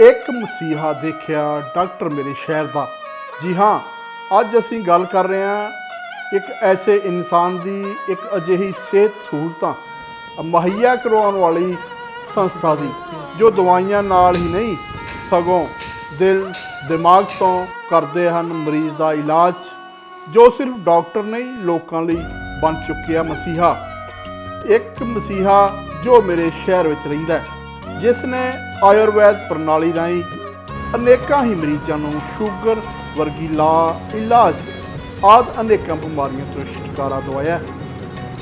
ਇੱਕ ਮਸੀਹਾ ਦੇਖਿਆ ਡਾਕਟਰ ਮੇਰੇ ਸ਼ਹਿਰ ਦਾ। ਜੀ ਹਾਂ, ਅੱਜ ਅਸੀਂ ਗੱਲ ਕਰ ਰਹੇ ਹਾਂ ਇੱਕ ਐਸੇ ਇਨਸਾਨ ਦੀ ਇੱਕ ਅਜਿਹੀ ਸਿਹਤ ਸਹੂਲਤਾਂ, ਮੁਹੱਈਆ ਕਰਵਾਉਣ ਵਾਲੀ ਸੰਸਥਾ ਦੀ, ਜੋ ਦਵਾਈਆਂ ਨਾਲ ਹੀ ਨਹੀਂ, ਸਗੋਂ ਦਿਲ, ਦਿਮਾਗ ਤੋਂ ਕਰਦੇ ਹਨ ਮਰੀਜ਼ ਦਾ ਇਲਾਜ, ਜੋ ਸਿਰਫ ਡਾਕਟਰ ਨਹੀਂ, ਲੋਕਾਂ ਲਈ ਬਣ ਚੁੱਕਿਆ ਮਸੀਹਾ। ਇੱਕ ਮਸੀਹਾ ਜੋ ਮੇਰੇ ਸ਼ਹਿਰ ਵਿੱਚ ਰਹਿੰਦਾ ਜਿਸ ਨੇ ਆਯੁਰਵੈਦ ਪ੍ਰਣਾਲੀ ਰਾਹੀਂ ਅਨੇਕਾਂ ਹੀ ਮਰੀਜ਼ਾਂ ਨੂੰ ਸ਼ੂਗਰ ਵਰਗੀ ਲਾ ਇਲਾਜ ਆਦ ਅਨੇਕਾਂ ਬਿਮਾਰੀਆਂ ਤੋਂ ਛੁਟਕਾਰਾ ਦਵਾਇਆ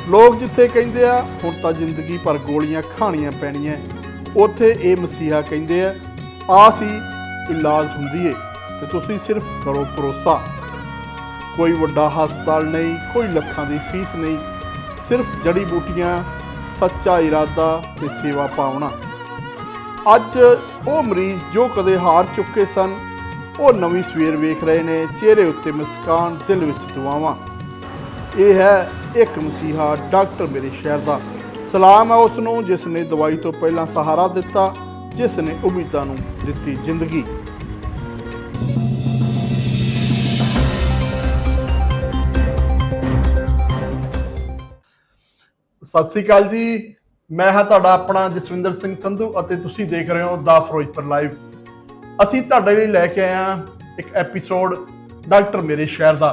ਲੋਕ ਜਿੱਥੇ ਕਹਿੰਦੇ ਆ, ਹੁਣ ਤਾਂ ਜ਼ਿੰਦਗੀ ਭਰ ਗੋਲੀਆਂ ਖਾਣੀਆਂ ਪੈਣੀਆਂ ਉੱਥੇ ਇਹ ਮਸੀਹਾ ਕਹਿੰਦੇ ਆ ਆ ਸੀ ਇਲਾਜ ਹੁੰਦੀ ਏ ਤੇ ਤੁਸੀਂ ਸਿਰਫ ਕਰੋ ਭਰੋਸਾ। ਕੋਈ ਵੱਡਾ ਹਸਪਤਾਲ ਨਹੀਂ, ਕੋਈ ਲੱਖਾਂ ਦੀ ਫੀਸ ਨਹੀਂ, ਸਿਰਫ ਜੜੀ ਬੂਟੀਆਂ, ਸੱਚਾ ਇਰਾਦਾ ਤੇ ਸੇਵਾ ਭਾਵਨਾ। ਅੱਜ ਉਹ ਮਰੀਜ਼ ਜੋ ਕਦੇ ਹਾਰ ਚੁੱਕੇ ਸਨ, ਉਹ ਨਵੀਂ ਸਵੇਰ ਵੇਖ ਰਹੇ ਨੇ, ਚਿਹਰੇ ਉੱਤੇ ਮੁਸਕਾਨ ਦਿਲ ਵਿੱਚ ਦੁਆਵਾਂ। ਇਹ ਹੈ ਇੱਕ ਮਸੀਹਾ ਡਾਕਟਰ ਮੇਰੇ ਸ਼ਹਿਰ ਦਾ। ਸਲਾਮ ਹੈ ਉਸ ਨੂੰ ਜਿਸ ਨੇ ਦਵਾਈ ਤੋਂ ਪਹਿਲਾਂ ਸਹਾਰਾ ਦਿੱਤਾ ਜਿਸ ਨੇ ਉਮੀਦਾਂ ਨੂੰ ਦਿੱਤੀ ਜ਼ਿੰਦਗੀ। ਸਤਿ ਸ੍ਰੀ ਅਕਾਲ ਜੀ। ਮੈਂ ਹਾਂ ਤੁਹਾਡਾ ਆਪਣਾ ਜਸਵਿੰਦਰ ਸਿੰਘ ਸੰਧੂ ਅਤੇ ਤੁਸੀਂ ਦੇਖ ਰਹੇ ਹੋ ਦਾ ਫਿਰੋਜ਼ਪੁਰ ਲਾਈਵ ਅਸੀਂ ਤੁਹਾਡੇ ਲਈ ਲੈ ਕੇ ਆਏ ਹਾਂ ਇੱਕ ਐਪੀਸੋਡ ਡਾਕਟਰ ਮੇਰੇ ਸ਼ਹਿਰ ਦਾ।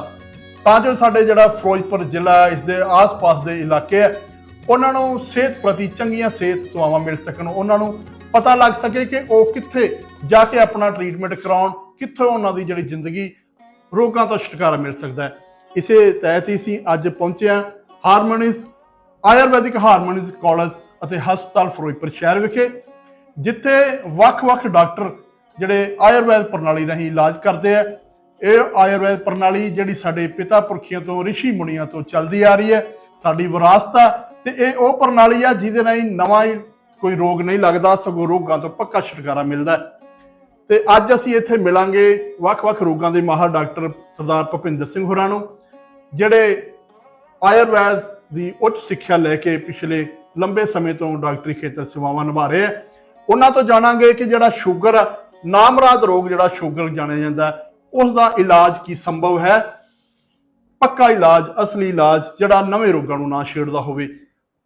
ਤਾਂ ਜੋ ਸਾਡੇ ਜਿਹੜਾ ਫਿਰੋਜ਼ਪੁਰ ਜ਼ਿਲ੍ਹਾ ਇਸ ਦੇ ਆਸ-ਪਾਸ ਦੇ ਇਲਾਕੇ ਹੈ, ਉਹਨਾਂ ਨੂੰ ਸਿਹਤ ਪ੍ਰਤੀ ਚੰਗੀਆਂ ਸਿਹਤ ਸੇਵਾਵਾਂ ਮਿਲ ਸਕਣ, ਉਹਨਾਂ ਨੂੰ ਪਤਾ ਲੱਗ ਸਕੇ ਕਿ ਉਹ ਕਿੱਥੇ ਜਾ ਕੇ ਆਪਣਾ ਟ੍ਰੀਟਮੈਂਟ ਕਰਾਉਣ, ਕਿੱਥੋਂ ਉਹਨਾਂ ਦੀ ਜਿਹੜੀ ਜ਼ਿੰਦਗੀ ਰੋਗਾਂ ਤੋਂ ਛੁਟਕਾਰਾ ਮਿਲ ਸਕਦਾ ਹੈ। ਇਸੇ ਤਹਿਤ ਹੀ ਅਸੀਂ ਅੱਜ ਪਹੁੰਚਿਆ ਹਾਂ ਹਾਰਮੋਨੀਸ ਆਯੁਰਵੈਦਿਕ ਹਾਰਮੋਨੀਸ ਕਾਲਜ ਅਤੇ ਹਸਪਤਾਲ ਫਿਰੋਜ਼ਪੁਰ ਸ਼ਹਿਰ ਵਿਖੇ, ਜਿੱਥੇ ਵੱਖ-ਵੱਖ ਡਾਕਟਰ ਜਿਹੜੇ ਆਯੁਰਵੈਦ ਪ੍ਰਣਾਲੀ ਰਾਹੀਂ ਇਲਾਜ ਕਰਦੇ ਆ, ਇਹ ਆਯੁਰਵੈਦ ਪ੍ਰਣਾਲੀ ਜਿਹੜੀ ਸਾਡੇ ਪਿਤਾ ਪੁਰਖੀਆਂ ਤੋਂ, ਰਿਸ਼ੀ ਮੁਨੀਆਂ ਤੋਂ ਚੱਲਦੀ ਆ ਰਹੀ ਹੈ, ਸਾਡੀ ਵਿਰਾਸਤ ਆ, ਤੇ ਇਹ ਉਹ ਪ੍ਰਣਾਲੀ ਆ ਜਿਹਦੇ ਰਾਹੀਂ ਨਵਾਂ ਹੀ ਕੋਈ ਰੋਗ ਨਹੀਂ ਲੱਗਦਾ, ਸਗੋਂ ਰੋਗਾਂ ਤੋਂ ਪੱਕਾ ਛੁਟਕਾਰਾ ਮਿਲਦਾ ਹੈ। ਤੇ ਅੱਜ ਅਸੀਂ ਇੱਥੇ ਮਿਲਾਂਗੇ ਵੱਖ-ਵੱਖ ਰੋਗਾਂ ਦੇ ਮਾਹਰ ਡਾਕਟਰ ਸਰਦਾਰ ਭੁਪਿੰਦਰ ਸਿੰਘ ਹੋਰਾਂ ਨੂੰ, ਜਿਹੜੇ ਆਯੁਰਵੈਦ ਦੀ ਉੱਚ ਸਿੱਖਿਆ ਲੈ ਕੇ ਪਿਛਲੇ ਲੰਬੇ ਸਮੇਂ ਤੋਂ ਡਾਕਟਰੀ ਖੇਤਰ ਸੇਵਾਵਾਂ ਨਿਭਾ ਰਹੇ ਆ ਉਹਨਾਂ ਤੋਂ ਜਾਣਾਂਗੇ ਕਿ ਜਿਹੜਾ ਸ਼ੂਗਰ ਨਾਮਰਾਦ ਰੋਗ ਜਿਹੜਾ ਸ਼ੂਗਰ ਜਾਣਿਆ ਜਾਂਦਾ ਉਸ ਦਾ ਇਲਾਜ ਕੀ ਸੰਭਵ ਹੈ? ਪੱਕਾ ਇਲਾਜ ਅਸਲੀ ਇਲਾਜ ਜਿਹੜਾ ਨਵੇਂ ਰੋਗਾਂ ਨੂੰ ਨਾ ਛੇੜਦਾ ਹੋਵੇ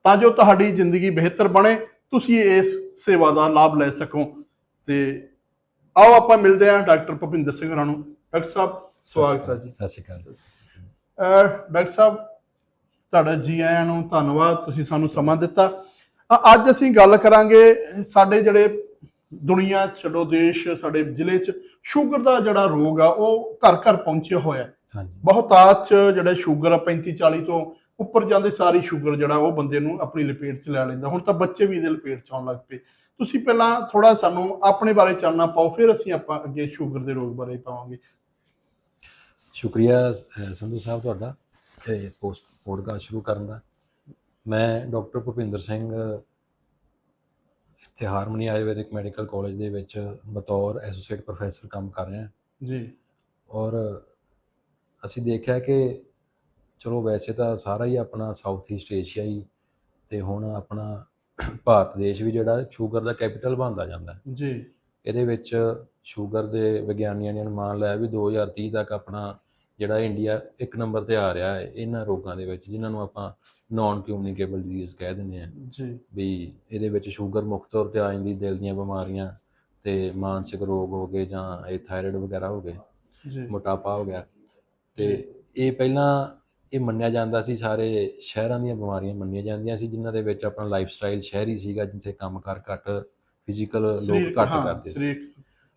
ਤਾਂ ਜੋ ਤੁਹਾਡੀ ਜ਼ਿੰਦਗੀ ਬਿਹਤਰ ਬਣੇ ਤੁਸੀਂ ਇਸ ਸੇਵਾ ਦਾ ਲਾਭ ਲੈ ਸਕੋ। ਤੇ ਆਓ ਆਪਾਂ ਮਿਲਦੇ ਹਾਂ ਡਾਕਟਰ ਭੁਪਿੰਦਰ ਸਿੰਘ ਨੂੰ। ਡਾਕਟਰ ਸਾਹਿਬ ਸਵਾਗਤ ਹੈ ਜੀ। ਸਤਿ ਸ਼੍ਰੀ ਅਕਾਲ। ਅਹ ਡਾਕਟਰ ਸਾਹਿਬ ਤੁਹਾਡਾ ਜੀ ਆਇਆਂ ਨੂੰ ਧੰਨਵਾਦ ਤੁਸੀਂ ਸਾਨੂੰ ਸਮਾਂ ਦਿੱਤਾ। ਅੱਜ ਅਸੀਂ ਗੱਲ ਕਰਾਂਗੇ ਸਾਡੇ ਜਿਹੜੇ ਦੁਨੀਆ ਛੱਡੋ ਦੇਸ਼ ਸਾਡੇ ਜ਼ਿਲ੍ਹੇ 'ਚ ਸ਼ੂਗਰ ਦਾ ਜਿਹੜਾ ਰੋਗ ਆ ਉਹ ਘਰ ਘਰ ਪਹੁੰਚਿਆ ਹੋਇਆ ਬਹੁਤਾਤ 'ਚ ਜਿਹੜਾ ਸ਼ੂਗਰ ਆ 35 40 ਤੋਂ ਉੱਪਰ ਜਾਂਦੇ ਸਾਰੀ ਸ਼ੂਗਰ ਜਿਹੜਾ ਉਹ ਬੰਦੇ ਨੂੰ ਆਪਣੀ ਲਪੇਟ 'ਚ ਲੈ ਲੈਂਦਾ। ਹੁਣ ਤਾਂ ਬੱਚੇ ਵੀ ਇਹਦੇ ਲਪੇਟ 'ਚ ਆਉਣ ਲੱਗ ਪਏ। ਤੁਸੀਂ ਪਹਿਲਾਂ ਥੋੜਾ ਸਾਨੂੰ ਆਪਣੇ ਬਾਰੇ ਚਾਨਣਾ ਪਾਓ ਫਿਰ ਅਸੀਂ ਆਪਾਂ ਅੱਗੇ ਸ਼ੂਗਰ ਦੇ ਰੋਗ ਬਾਰੇ ਪਾਵਾਂਗੇ। ਸ਼ੁਕਰੀਆ ਸੰਧੂ ਸਾਹਿਬ ਤੁਹਾਡਾ। ਇਹ ਪੋਸਟ ਪੋਡਕਾਸਟ ਸ਼ੁਰੂ ਕਰਨ ਦਾ। ਮੈਂ ਡਾਕਟਰ ਭੁਪਿੰਦਰ ਸਿੰਘ ਇੱਥੇ ਹਾਰਮਨੀ ਆਯੁਰਵੈਦਿਕ ਮੈਡੀਕਲ ਕਾਲਜ ਦੇ ਵਿੱਚ ਬਤੌਰ ਐਸੋਸੀਏਟ ਪ੍ਰੋਫੈਸਰ ਕੰਮ ਕਰ ਰਿਹਾ। ਜੀ। ਔਰ ਅਸੀਂ ਦੇਖਿਆ ਕਿ ਚਲੋ ਵੈਸੇ ਤਾਂ ਸਾਰਾ ਹੀ ਆਪਣਾ ਸਾਊਥ ਈਸਟ ਏਸ਼ੀਆ ਹੀ ਤੇ ਹੁਣ ਆਪਣਾ ਭਾਰਤ ਦੇਸ਼ ਵੀ ਜਿਹੜਾ ਸ਼ੂਗਰ ਦਾ ਕੈਪੀਟਲ ਬਣਦਾ ਜਾਂਦਾ। ਜੀ। ਇਹਦੇ ਵਿੱਚ ਸ਼ੂਗਰ ਦੇ ਵਿਗਿਆਨੀਆਂ ਨੇ ਅਨੁਮਾਨ ਲਾਇਆ ਵੀ 2030 ਤੱਕ ਆਪਣਾ ਜਿਹੜਾ ਇੰਡੀਆ ਇੱਕ ਨੰਬਰ ਤੇ ਆ ਰਿਹਾ ਹੈ ਇਹਨਾਂ ਰੋਗਾਂ ਦੇ ਵਿੱਚ ਜਿਨ੍ਹਾਂ ਨੂੰ ਆਪਾਂ ਨਾਨ ਕਮਿਊਨੀਕੇਬਲ ਡਿਜ਼ੀਜ਼ ਕਹਿ ਦਿੰਦੇ ਆ ਜੀ। ਵੀ ਇਹਦੇ ਵਿੱਚ ਸ਼ੂਗਰ ਮੁੱਖ ਤੌਰ ਤੇ ਆ ਜਾਂਦੀ ਦਿਲ ਦੀਆਂ ਬਿਮਾਰੀਆਂ ਤੇ ਮਾਨਸਿਕ ਰੋਗ ਹੋ ਗਏ ਜਾਂ ਇਹ ਥਾਇਰਾਇਡ ਵਗੈਰਾ ਹੋ ਗਏ ਜੀ। ਮੋਟਾਪਾ ਹੋ ਗਿਆ। ਤੇ ਇਹ ਪਹਿਲਾਂ ਇਹ ਮੰਨਿਆ ਜਾਂਦਾ ਸੀ ਸਾਰੇ ਸ਼ਹਿਰਾਂ ਦੀਆਂ ਬਿਮਾਰੀਆਂ ਮੰਨੀਆਂ ਜਾਂਦੀਆਂ ਸੀ ਜਿਨ੍ਹਾਂ ਦੇ ਵਿੱਚ ਆਪਣਾ ਲਾਈਫ ਸਟਾਈਲ ਸ਼ਹਿਰੀ ਸੀਗਾ ਜਿੱਥੇ ਕੰਮਕਾਰ ਘੱਟ ਫਿਜ਼ੀਕਲ ਲੋਕ ਘੱਟ ਕਰਦੇ ਸੀ। ਸਰੀਰਕ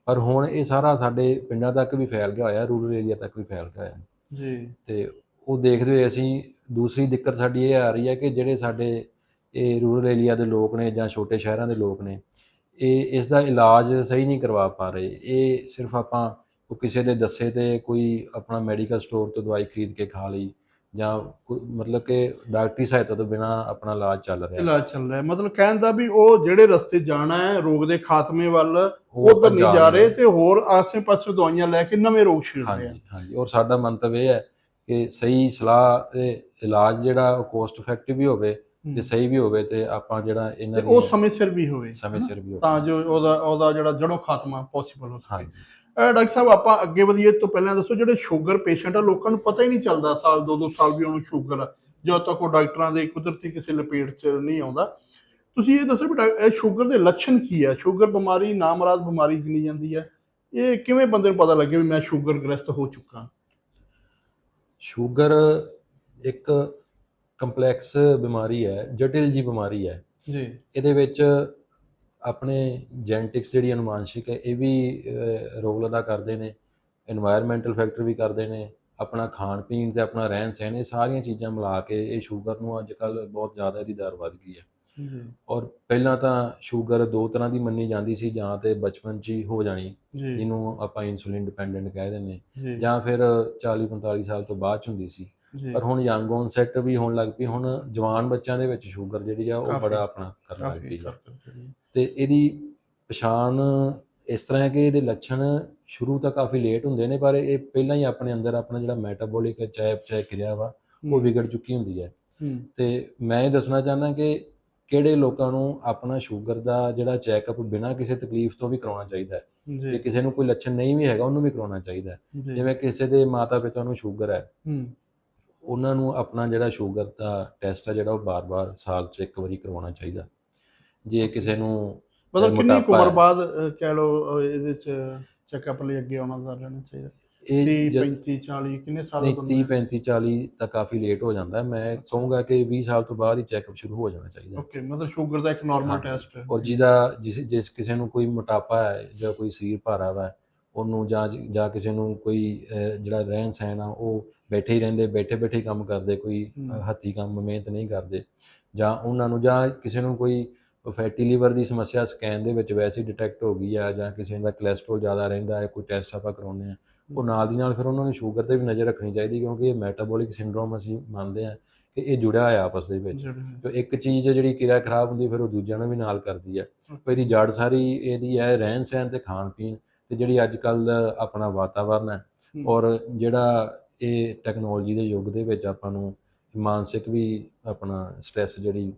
ਪਰ ਹੁਣ ਇਹ ਸਾਰਾ ਸਾਡੇ ਪਿੰਡਾਂ ਤੱਕ ਵੀ ਫੈਲ ਗਿਆ ਹੋਇਆ ਰੂਰਲ ਏਰੀਆ ਤੱਕ ਵੀ ਫੈਲ ਗਿਆ ਹੋਇਆ। ਜੀ। ਤੇ ਉਹ ਦੇਖਦੇ ਹੋਏ ਅਸੀਂ ਦੂਸਰੀ ਦਿੱਕਤ ਸਾਡੀ ਇਹ ਆ ਰਹੀ ਹੈ ਕਿ ਜਿਹੜੇ ਸਾਡੇ ਇਹ ਰੂਰਲ ਏਰੀਆ ਦੇ ਲੋਕ ਨੇ ਜਾਂ ਛੋਟੇ ਸ਼ਹਿਰਾਂ ਦੇ ਲੋਕ ਨੇ ਇਹ ਇਸ ਦਾ ਇਲਾਜ ਸਹੀ ਨਹੀਂ ਕਰਵਾ ਪਾ ਰਹੇ। ਇਹ ਸਿਰਫ ਆਪਾਂ ਉਹ ਕਿਸੇ ਦੇ ਦੱਸੇ ਤੇ ਕੋਈ ਆਪਣਾ ਮੈਡੀਕਲ ਸਟੋਰ ਤੋਂ ਦਵਾਈ ਖਰੀਦ ਕੇ ਖਾ ਲਈ ਜਾਂ ਕੋਈ- ਮਤਲਬ ਕਿ ਡਾਕਟਰੀ ਸਹਾਇਤਾ ਤੋਂ ਬਿਨਾ ਆਪਣਾ ਇਲਾਜ ਚੱਲ ਰਿਹਾ ਇਲਾਜ ਚੱਲ ਰਿਹਾ ਹੈ। ਮਤਲਬ ਕਹਿਣ ਦਾ ਵੀ ਉਹ ਜਿਹੜੇ ਰਸਤੇ ਜਾਣਾ ਹੈ ਰੋਗ ਦੇ ਖਾਤਮੇ ਵੱਲ ਉਹ ਉਧਰ ਨਹੀਂ ਜਾ ਰਹੇ। ਤੇ ਹੋਰ ਆਸੇ-ਪਾਸੇ ਦਵਾਈਆਂ ਲੈ ਕੇ ਨਵੇਂ ਰੋਗ ਛੇੜ ਰਹੇ ਆ। ਹਾਂਜੀ ਹਾਂਜੀ। ਔਰ ਸਾਡਾ ਮੰਤਵ ਇਹ ਹੈ ਕਿ ਸਹੀ ਸਲਾਹ ਤੇ ਇਲਾਜ ਜਿਹੜਾ ਉਹ ਕੋਸਟ ਇਫੈਕਟਿਵ ਵੀ ਹੋਵੇ ਤੇ ਸਹੀ ਵੀ ਹੋਵੇ ਤੇ ਆਪਾਂ ਜਿਹੜਾ ਤੇ ਇਹਨਾਂ ਉਹ ਦੀ ਸਮੇਂ ਸਿਰ ਵੀ ਹੋਵੇ ਸਮੇਂ ਸਿਰ ਵੀ ਹੋਵੇ। ਤਾਂ ਜੋ ਉਹਦਾ ਉਹਦਾ ਜਿਹੜਾ ਜੜੋਂ ਖਾਤਮਾ ਪੋਸੀਬਲ ਹੋ ਸਕੇ। ਹਾਂਜੀ। ਡਾਕਟਰ ਸਾਹਿਬ ਆਪਾਂ ਅੱਗੇ ਵਧੀਏ ਤੋਂ ਪਹਿਲਾਂ ਦੱਸੋ ਜਿਹੜੇ ਸ਼ੂਗਰ ਪੇਸ਼ੈਂਟ ਆ ਲੋਕਾਂ ਨੂੰ ਪਤਾ ਹੀ ਨਹੀਂ ਚੱਲਦਾ ਸਾਲ ਦੋ ਦੋ ਸਾਲ ਵੀ ਉਹਨੂੰ ਸ਼ੂਗਰ ਆ। ਜਦੋਂ ਤੱਕ ਉਹ ਡਾਕਟਰਾਂ ਦੇ ਕੁਦਰਤੀ ਕਿਸੇ ਲਪੇਟ 'ਚ ਨਹੀਂ ਆਉਂਦਾ। ਤੁਸੀਂ ਇਹ ਦੱਸੋ ਵੀ ਇਹ ਸ਼ੂਗਰ ਦੇ ਲੱਛਣ ਕੀ ਆ? ਸ਼ੂਗਰ ਬਿਮਾਰੀ ਨਾਮਰਾਦ ਬਿਮਾਰੀ ਗਿਣੀ ਜਾਂਦੀ ਹੈ ਇਹ ਕਿਵੇਂ ਬੰਦੇ ਨੂੰ ਪਤਾ ਲੱਗੇ ਵੀ ਮੈਂ ਸ਼ੂਗਰ ਗ੍ਰਸਤ ਹੋ ਚੁੱਕਾ? ਸ਼ੂਗਰ ਇੱਕ ਕੰਪਲੈਕਸ ਬਿਮਾਰੀ ਹੈ ਜਟਿਲ ਜੀ ਬਿਮਾਰੀ ਹੈ। ਜੀ। ਇਹਦੇ ਵਿੱਚ ਆਪਣੇ ਜੈਨੇਟਿਕਸ ਜਿਹੜੀ ਅਨੁਮਾਨਸ਼ਿਕ ਹੈ ਇਹ ਵੀ ਰੋਲ ਅਦਾ ਕਰਦੇ ਨੇ এনवायरमेंटल ਫੈਕਟਰ ਵੀ ਕਰਦੇ ਨੇ ਆਪਣਾ ਖਾਣ ਪੀਣ ਤੇ ਆਪਣਾ ਰਹਿਣ ਸਹਿਣ ਇਹ ਸਾਰੀਆਂ ਚੀਜ਼ਾਂ ਮਿਲਾ ਕੇ ਇਹ ਸ਼ੂਗਰ ਨੂੰ ਅੱਜ ਕੱਲ ਬਹੁਤ ਜ਼ਿਆਦਾ ਇਹਦੀ ਦਰ ਵੱਧ ਗਈ ਹੈ। ਔਰ ਪਹਿਲਾਂ ਤਾਂ ਸ਼ੂਗਰ ਦੋ ਤਰ੍ਹਾਂ ਦੀ ਮੰਨੀ ਜਾਂਦੀ ਸੀ ਜਾਂ ਤੇ ਬਚਪਨ 'ਚ ਹੀ ਹੋ ਜਾਣੀ ਜਿਹਨੂੰ ਆਪਾਂ ਇਨਸੂਲਿਨ ਡਿਪੈਂਡੈਂਟ ਕਹਿ ਦਿੰਦੇ ਜਾਂ। ਫਿਰ 40 45 ਸਾਲ ਤੋਂ ਬਾਅਦ 'ਚ ਹੁੰਦੀ ਸੀ। ਪਰ ਹੁਣ ਯੰਗ ਔਨਸੈਟ ਵੀ ਹੋਣ ਲੱਗ ਪਈ ਹੁਣ ਜਵਾਨ ਬੱਚਿਆਂ ਦੇ ਵਿੱਚ ਸ਼ੂਗਰ ਜਿਹੜੀ ਆ ਉਹ ਬੜਾ ਆਪਣਾ ਕਰਨ ਲੱਗ ਪਈ। ਤੇ ਇਹਦੀ ਪਛਾਣ ਇਸ ਤਰ੍ਹਾਂ ਹੈ ਕਿ ਇਹਦੇ ਲੱਛਣ ਸ਼ੁਰੂ ਤਾਂ ਕਾਫੀ ਲੇਟ ਹੁੰਦੇ ਨੇ ਪਰ ਇਹ ਪਹਿਲਾਂ ਹੀ ਆਪਣੇ ਅੰਦਰ ਆਪਣਾ ਜਿਹੜਾ ਮੈਟਾਬੋਲਿਕ ਚੈਪ ਚੈ ਕਿਰਿਆ ਵਾ ਉਹ ਵਿਗੜ ਚੁੱਕੀ ਹੁੰਦੀ ਹੈ। ਤੇ ਮੈਂ ਇਹ ਦੱਸਣਾ ਚਾਹੁੰਦਾ ਕਿ ਕਿਹੜੇ ਲੋਕਾਂ ਨੂੰ ਆਪਣਾ ਸ਼ੂਗਰ ਦਾ ਜਿਹੜਾ ਚੈੱਕਅਪ ਬਿਨਾਂ ਕਿਸੇ ਤਕਲੀਫ ਤੋਂ ਵੀ ਕਰਾਉਣਾ ਚਾਹੀਦਾ ਹੈ। ਜੀ। ਕਿਸੇ ਨੂੰ ਕੋਈ ਲੱਛਣ ਨਹੀਂ ਵੀ ਹੈਗਾ ਉਹਨੂੰ ਵੀ ਕਰਾਉਣਾ ਚਾਹੀਦਾ ਜਿਵੇਂ ਕਿਸੇ ਦੇ ਮਾਤਾ ਪਿਤਾ ਨੂੰ ਸ਼ੂਗਰ ਹੂੰ। ਉਹਨਾਂ ਨੂੰ ਆਪਣਾ ਜਿਹੜਾ ਸ਼ੂਗਰ ਦਾ ਟੈਸਟ ਹੈ ਜਿਹੜਾ ਉਹ ਬਾਰ-ਬਾਰ ਸਾਲ 'ਚ ਇੱਕ ਵਾਰੀ ਕਰਵਾਉਣਾ ਚਾਹੀਦਾ ਜੇ ਕਿਸੇ ਨੂੰ ਮਤਲਬ ਕਿੰਨੀ ਕੁ ਉਮਰ ਹੈ। ਬਾਅਦ ਕਹਿ ਅਹ, ਇਹਦੇ ਚ ਚੈੱਕਅਪ ਲਈ ਅੱਗੇ ਆਉਣਾ ਦਾ ਰਹਿਣਾ ਚਾਹੀਦਾ 30 ਇਹ ਜ- 35 40 ਕਿੰਨੇ ਸਾਲ ਦਾ 30 35 40 ਤਾਂ ਕਾਫੀ ਲੇਟ ਹੋ ਜਾਂਦਾ ਹੈ। ਮੈਂ ਕਹੂੰਗਾ ਕਿ 20 ਸਾਲ ਤੋਂ ਬਾਅਦ ਹੀ ਚੈੱਕਅਪ ਸ਼ੁਰੂ ਹੋ ਜਾਣਾ ਚਾਹੀਦਾ ਹੈ। ਓਕੇ ਮਤਲਬ ਸ਼ੂਗਰ ਦਾ ਇੱਕ ਨਾਰਮਲ ਹਾਂ। ਟੈਸਟ ਹੈ ਔਰ ਜਿਹਦਾ ਜਿਸ ਜਿਸ ਕਿਸੇ ਨੂੰ ਕੋਈ ਮੋਟਾਪਾ ਹੈ ਜਾਂ ਕੋਈ ਸਰੀਰ ਭਾਰਾ ਵਾ ਉਹਨੂੰ ਜਾਂ ਜਾਂ ਕਿਸੇ ਨੂੰ ਕੋਈ ਜਿਹੜਾ ਰਹਿਣ ਸਹਿਣ ਆ ਉਹ ਬੈਠੇ ਹੀ ਰਹਿੰਦੇ ਬੈਠੇ ਬੈਠੇ ਕੰਮ ਕਰਦੇ ਕੋਈ ਹੱਥੀਂ ਕੰਮ ਮਿਹਨਤ ਨਹੀਂ ਕਰਦੇ। ਜਾਂ ਉਹਨਾਂ ਨੂੰ ਜਾਂ ਕਿਸੇ ਨੂੰ ਕੋਈ ਫੈਟੀ ਲੀਵਰ ਦੀ ਸਮੱਸਿਆ ਸਕੈਨ ਦੇ ਵਿੱਚ ਵੈਸੇ ਡਿਟੈਕਟ ਹੋ ਗਈ ਆ ਜਾਂ ਕਿਸੇ ਦਾ ਕੋਲੇਸਟ੍ਰੋਲ ਜ਼ਿਆਦਾ ਰਹਿੰਦਾ ਹੈ ਕੋਈ ਟੈਸਟ ਆਪਾਂ ਕਰਾਉਂਦੇ ਆ ਉਹ ਨਾਲ ਦੀ ਨਾਲ ਫਿਰ ਉਹਨਾਂ ਨੂੰ ਸ਼ੂਗਰ ਤੇ ਵੀ ਨਜ਼ਰ ਰੱਖਣੀ ਚਾਹੀਦੀ ਕਿਉਂਕਿ ਇਹ ਮੈਟਾਬੋਲਿਕ ਸਿੰਡਰੋਮ ਅਸੀਂ ਮੰਨਦੇ ਆ ਕਿ ਇਹ ਜੁੜਿਆ ਹੋਇਆ ਆਪਸ ਦੇ ਵਿੱਚ। ਤੇ ਇੱਕ ਚੀਜ਼ ਹੈ ਜਿਹੜੀ ਕਿਰਿਆ ਖਰਾਬ ਹੁੰਦੀ ਫਿਰ ਉਹ ਦੂਜਿਆਂ ਨੂੰ ਵੀ ਨਾਲ ਕਰਦੀ ਹੈ। ਪਰ ਇਹਦੀ ਜੜ ਸਾਰੀ ਇਹਦੀ ਹੈ ਰਹਿਣ ਸਹਿਣ ਤੇ ਖਾਣ ਪੀਣ ਤੇ ਜਿਹੜੀ ਅੱਜ ਕੱਲ ਆਪਣਾ ਵਾਤਾਵਰਨ ਹੈ। ਔਰ ਜਿਹੜਾ ਇਹ ਟੈਕਨੋਲੋਜੀ ਦੇ ਯੁੱਗ ਦੇ ਵਿੱਚ ਆਪਾਂ ਨੂੰ ਮਾਨਸਿਕ ਵੀ ਆਪਣਾ ਸਟ੍ਰੈਸ ਜਿਹੜੀ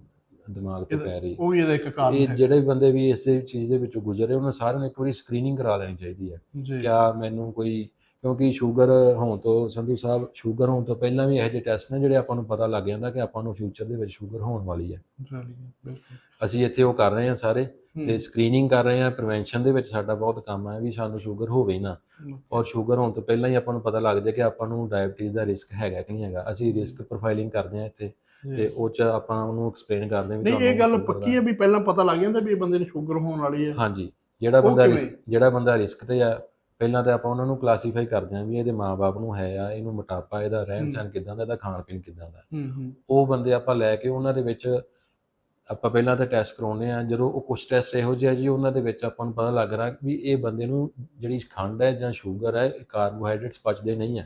ਦਿਮਾਗ ਤੇ ਪੈ ਰਹੀ ਉਹ ਵੀ ਇਹਦਾ ਇੱਕ ਕਾਰਨ ਇਹ ਹੈ ਜਿਹੜੇ ਵੀ ਬੰਦੇ ਵੀ ਇਸੇ ਚੀਜ਼ ਦੇ ਵਿੱਚੋਂ ਗੁਜ਼ਰੇ ਉਹਨਾਂ ਸਾਰਿਆਂ ਨੂੰ ਇੱਕ ਵਾਰੀ ਸਕਰੀਨਿੰਗ ਕਰਾ ਲੈਣੀ ਚਾਹੀਦੀ ਹੈ ਜੀ। ਕਿਆ ਮੈਨੂੰ ਕੋਈ ਕਿਉਂਕਿ ਸ਼ੂਗਰ ਹੋਣ ਤੋਂ ਸੰਧੂ ਸਾਹਿਬ ਸ਼ੂਗਰ ਹੋਣ ਤੋਂ ਪਹਿਲਾਂ ਵੀ ਇਹੋ ਜਿਹੇ ਟੈਸਟ ਨੇ ਜਿਹੜੇ ਆਪਾਂ ਨੂੰ ਪਤਾ ਲੱਗ ਜਾਂਦਾ ਕਿ ਆਪਾਂ ਨੂੰ ਫਿਊਚਰ ਦੇ ਵਿੱਚ ਸ਼ੂਗਰ ਹੋਣ ਵਾਲੀ ਹੈ। ਅਸੀਂ ਇੱਥੇ ਉਹ ਕਰ ਰਹੇ ਹਾਂ ਸਾਰੇ। ਤੇ ਸਕਰੀਨਿੰਗ ਕਰ ਰਹੇ ਹਾਂ ਪ੍ਰੀਵੈਂਸ਼ਨ ਦੇ ਵਿੱਚ ਸਾਡਾ ਬਹੁਤ ਕੰਮ ਹੈ ਵੀ ਸਾਨੂੰ ਸ਼ੂਗਰ ਹੋਵੇ ਨਾ। ਔਰ ਸ਼ੂਗਰ ਹੋਣ ਤੋਂ ਪਹਿਲਾਂ ਹੀ ਆਪਾਂ ਨੂੰ ਪਤਾ ਲੱਗ ਜਾਏ ਕਿ ਆਪਾਂ ਨੂੰ ਡਾਇਬੀਟੀਜ਼ ਦਾ ਰਿਸਕ ਹੈਗਾ ਕਿ ਨਹੀਂ ਹੈਗਾ। ਅਸੀਂ ਰਿਸਕ ਪ੍ਰੋਫਾਈਲਿੰਗ ਕਰਦੇ ਹਾਂ ਇੱਥੇ। ਤੇ ਉਹ ਚ ਆਪਾਂ ਉਹਨੂੰ ਐਕਸਪਲੇਨ ਕਰਦੇ ਹਾਂ ਵੀ ਨਹੀਂ ਇਹ ਗੱਲ ਪੱਕੀ ਹੈ ਵੀ ਪਹਿਲਾਂ ਪਤਾ ਲੱਗ ਜਾਂਦਾ ਵੀ ਇਹ ਬੰਦੇ ਨੂੰ ਸ਼ੂਗਰ ਹੋਣ ਵਾਲੀ ਹੈ। ਹਾਂਜੀ। ਜਿਹੜਾ ਬੰਦਾ ਜਿਹੜਾ ਬੰਦਾ ਰਿਸਕ ਤੇ ਆ ਪਹਿਲਾਂ ਤਾਂ ਆਪਾਂ ਉਹਨਾਂ ਨੂੰ ਕਲਾਸੀਫਾਈ ਕਰਦੇ ਹਾਂ ਵੀ ਇਹਦੇ ਮਾਪੇ ਨੂੰ ਹੈ ਆ ਇਹਨੂੰ ਮੋਟਾਪਾ ਇਹਦਾ ਰਹਿਣ। ਸਹਿਣ ਕਿਦਾਂ ਦਾ ਇਹਦਾ ਖਾਣ ਪੀਣ ਕਿਦਾਂ ਦਾ। ਉਹ ਬੰਦੇ ਆਪਾਂ ਲੈ ਕੇ ਉਹਨਾਂ ਦੇ ਵਿੱਚ ਆਪਾਂ ਪਹਿਲਾਂ ਤਾਂ ਟੈਸਟ ਕਰਾਉਂਦੇ ਆ ਜਦੋਂ ਉਹ ਕੁਝ ਟੈਸਟ ਇਹੋ ਜਿਹੇ ਆ ਜੀ ਉਹਨਾਂ ਦੇ ਵਿੱਚ ਆਪਾਂ ਨੂੰ ਪਤਾ ਲੱਗ ਰਿਹਾ ਵੀ ਇਹ ਬੰਦੇ ਨੂੰ ਜਿਹੜੀ ਖੰਡ ਹੈ ਜਾਂ ਸ਼ੂਗਰ ਹੈ ਕਾਰਬੋਹਾਈਡਰੇਟਸ ਪਚਦੇ ਨਹੀਂ ਆ।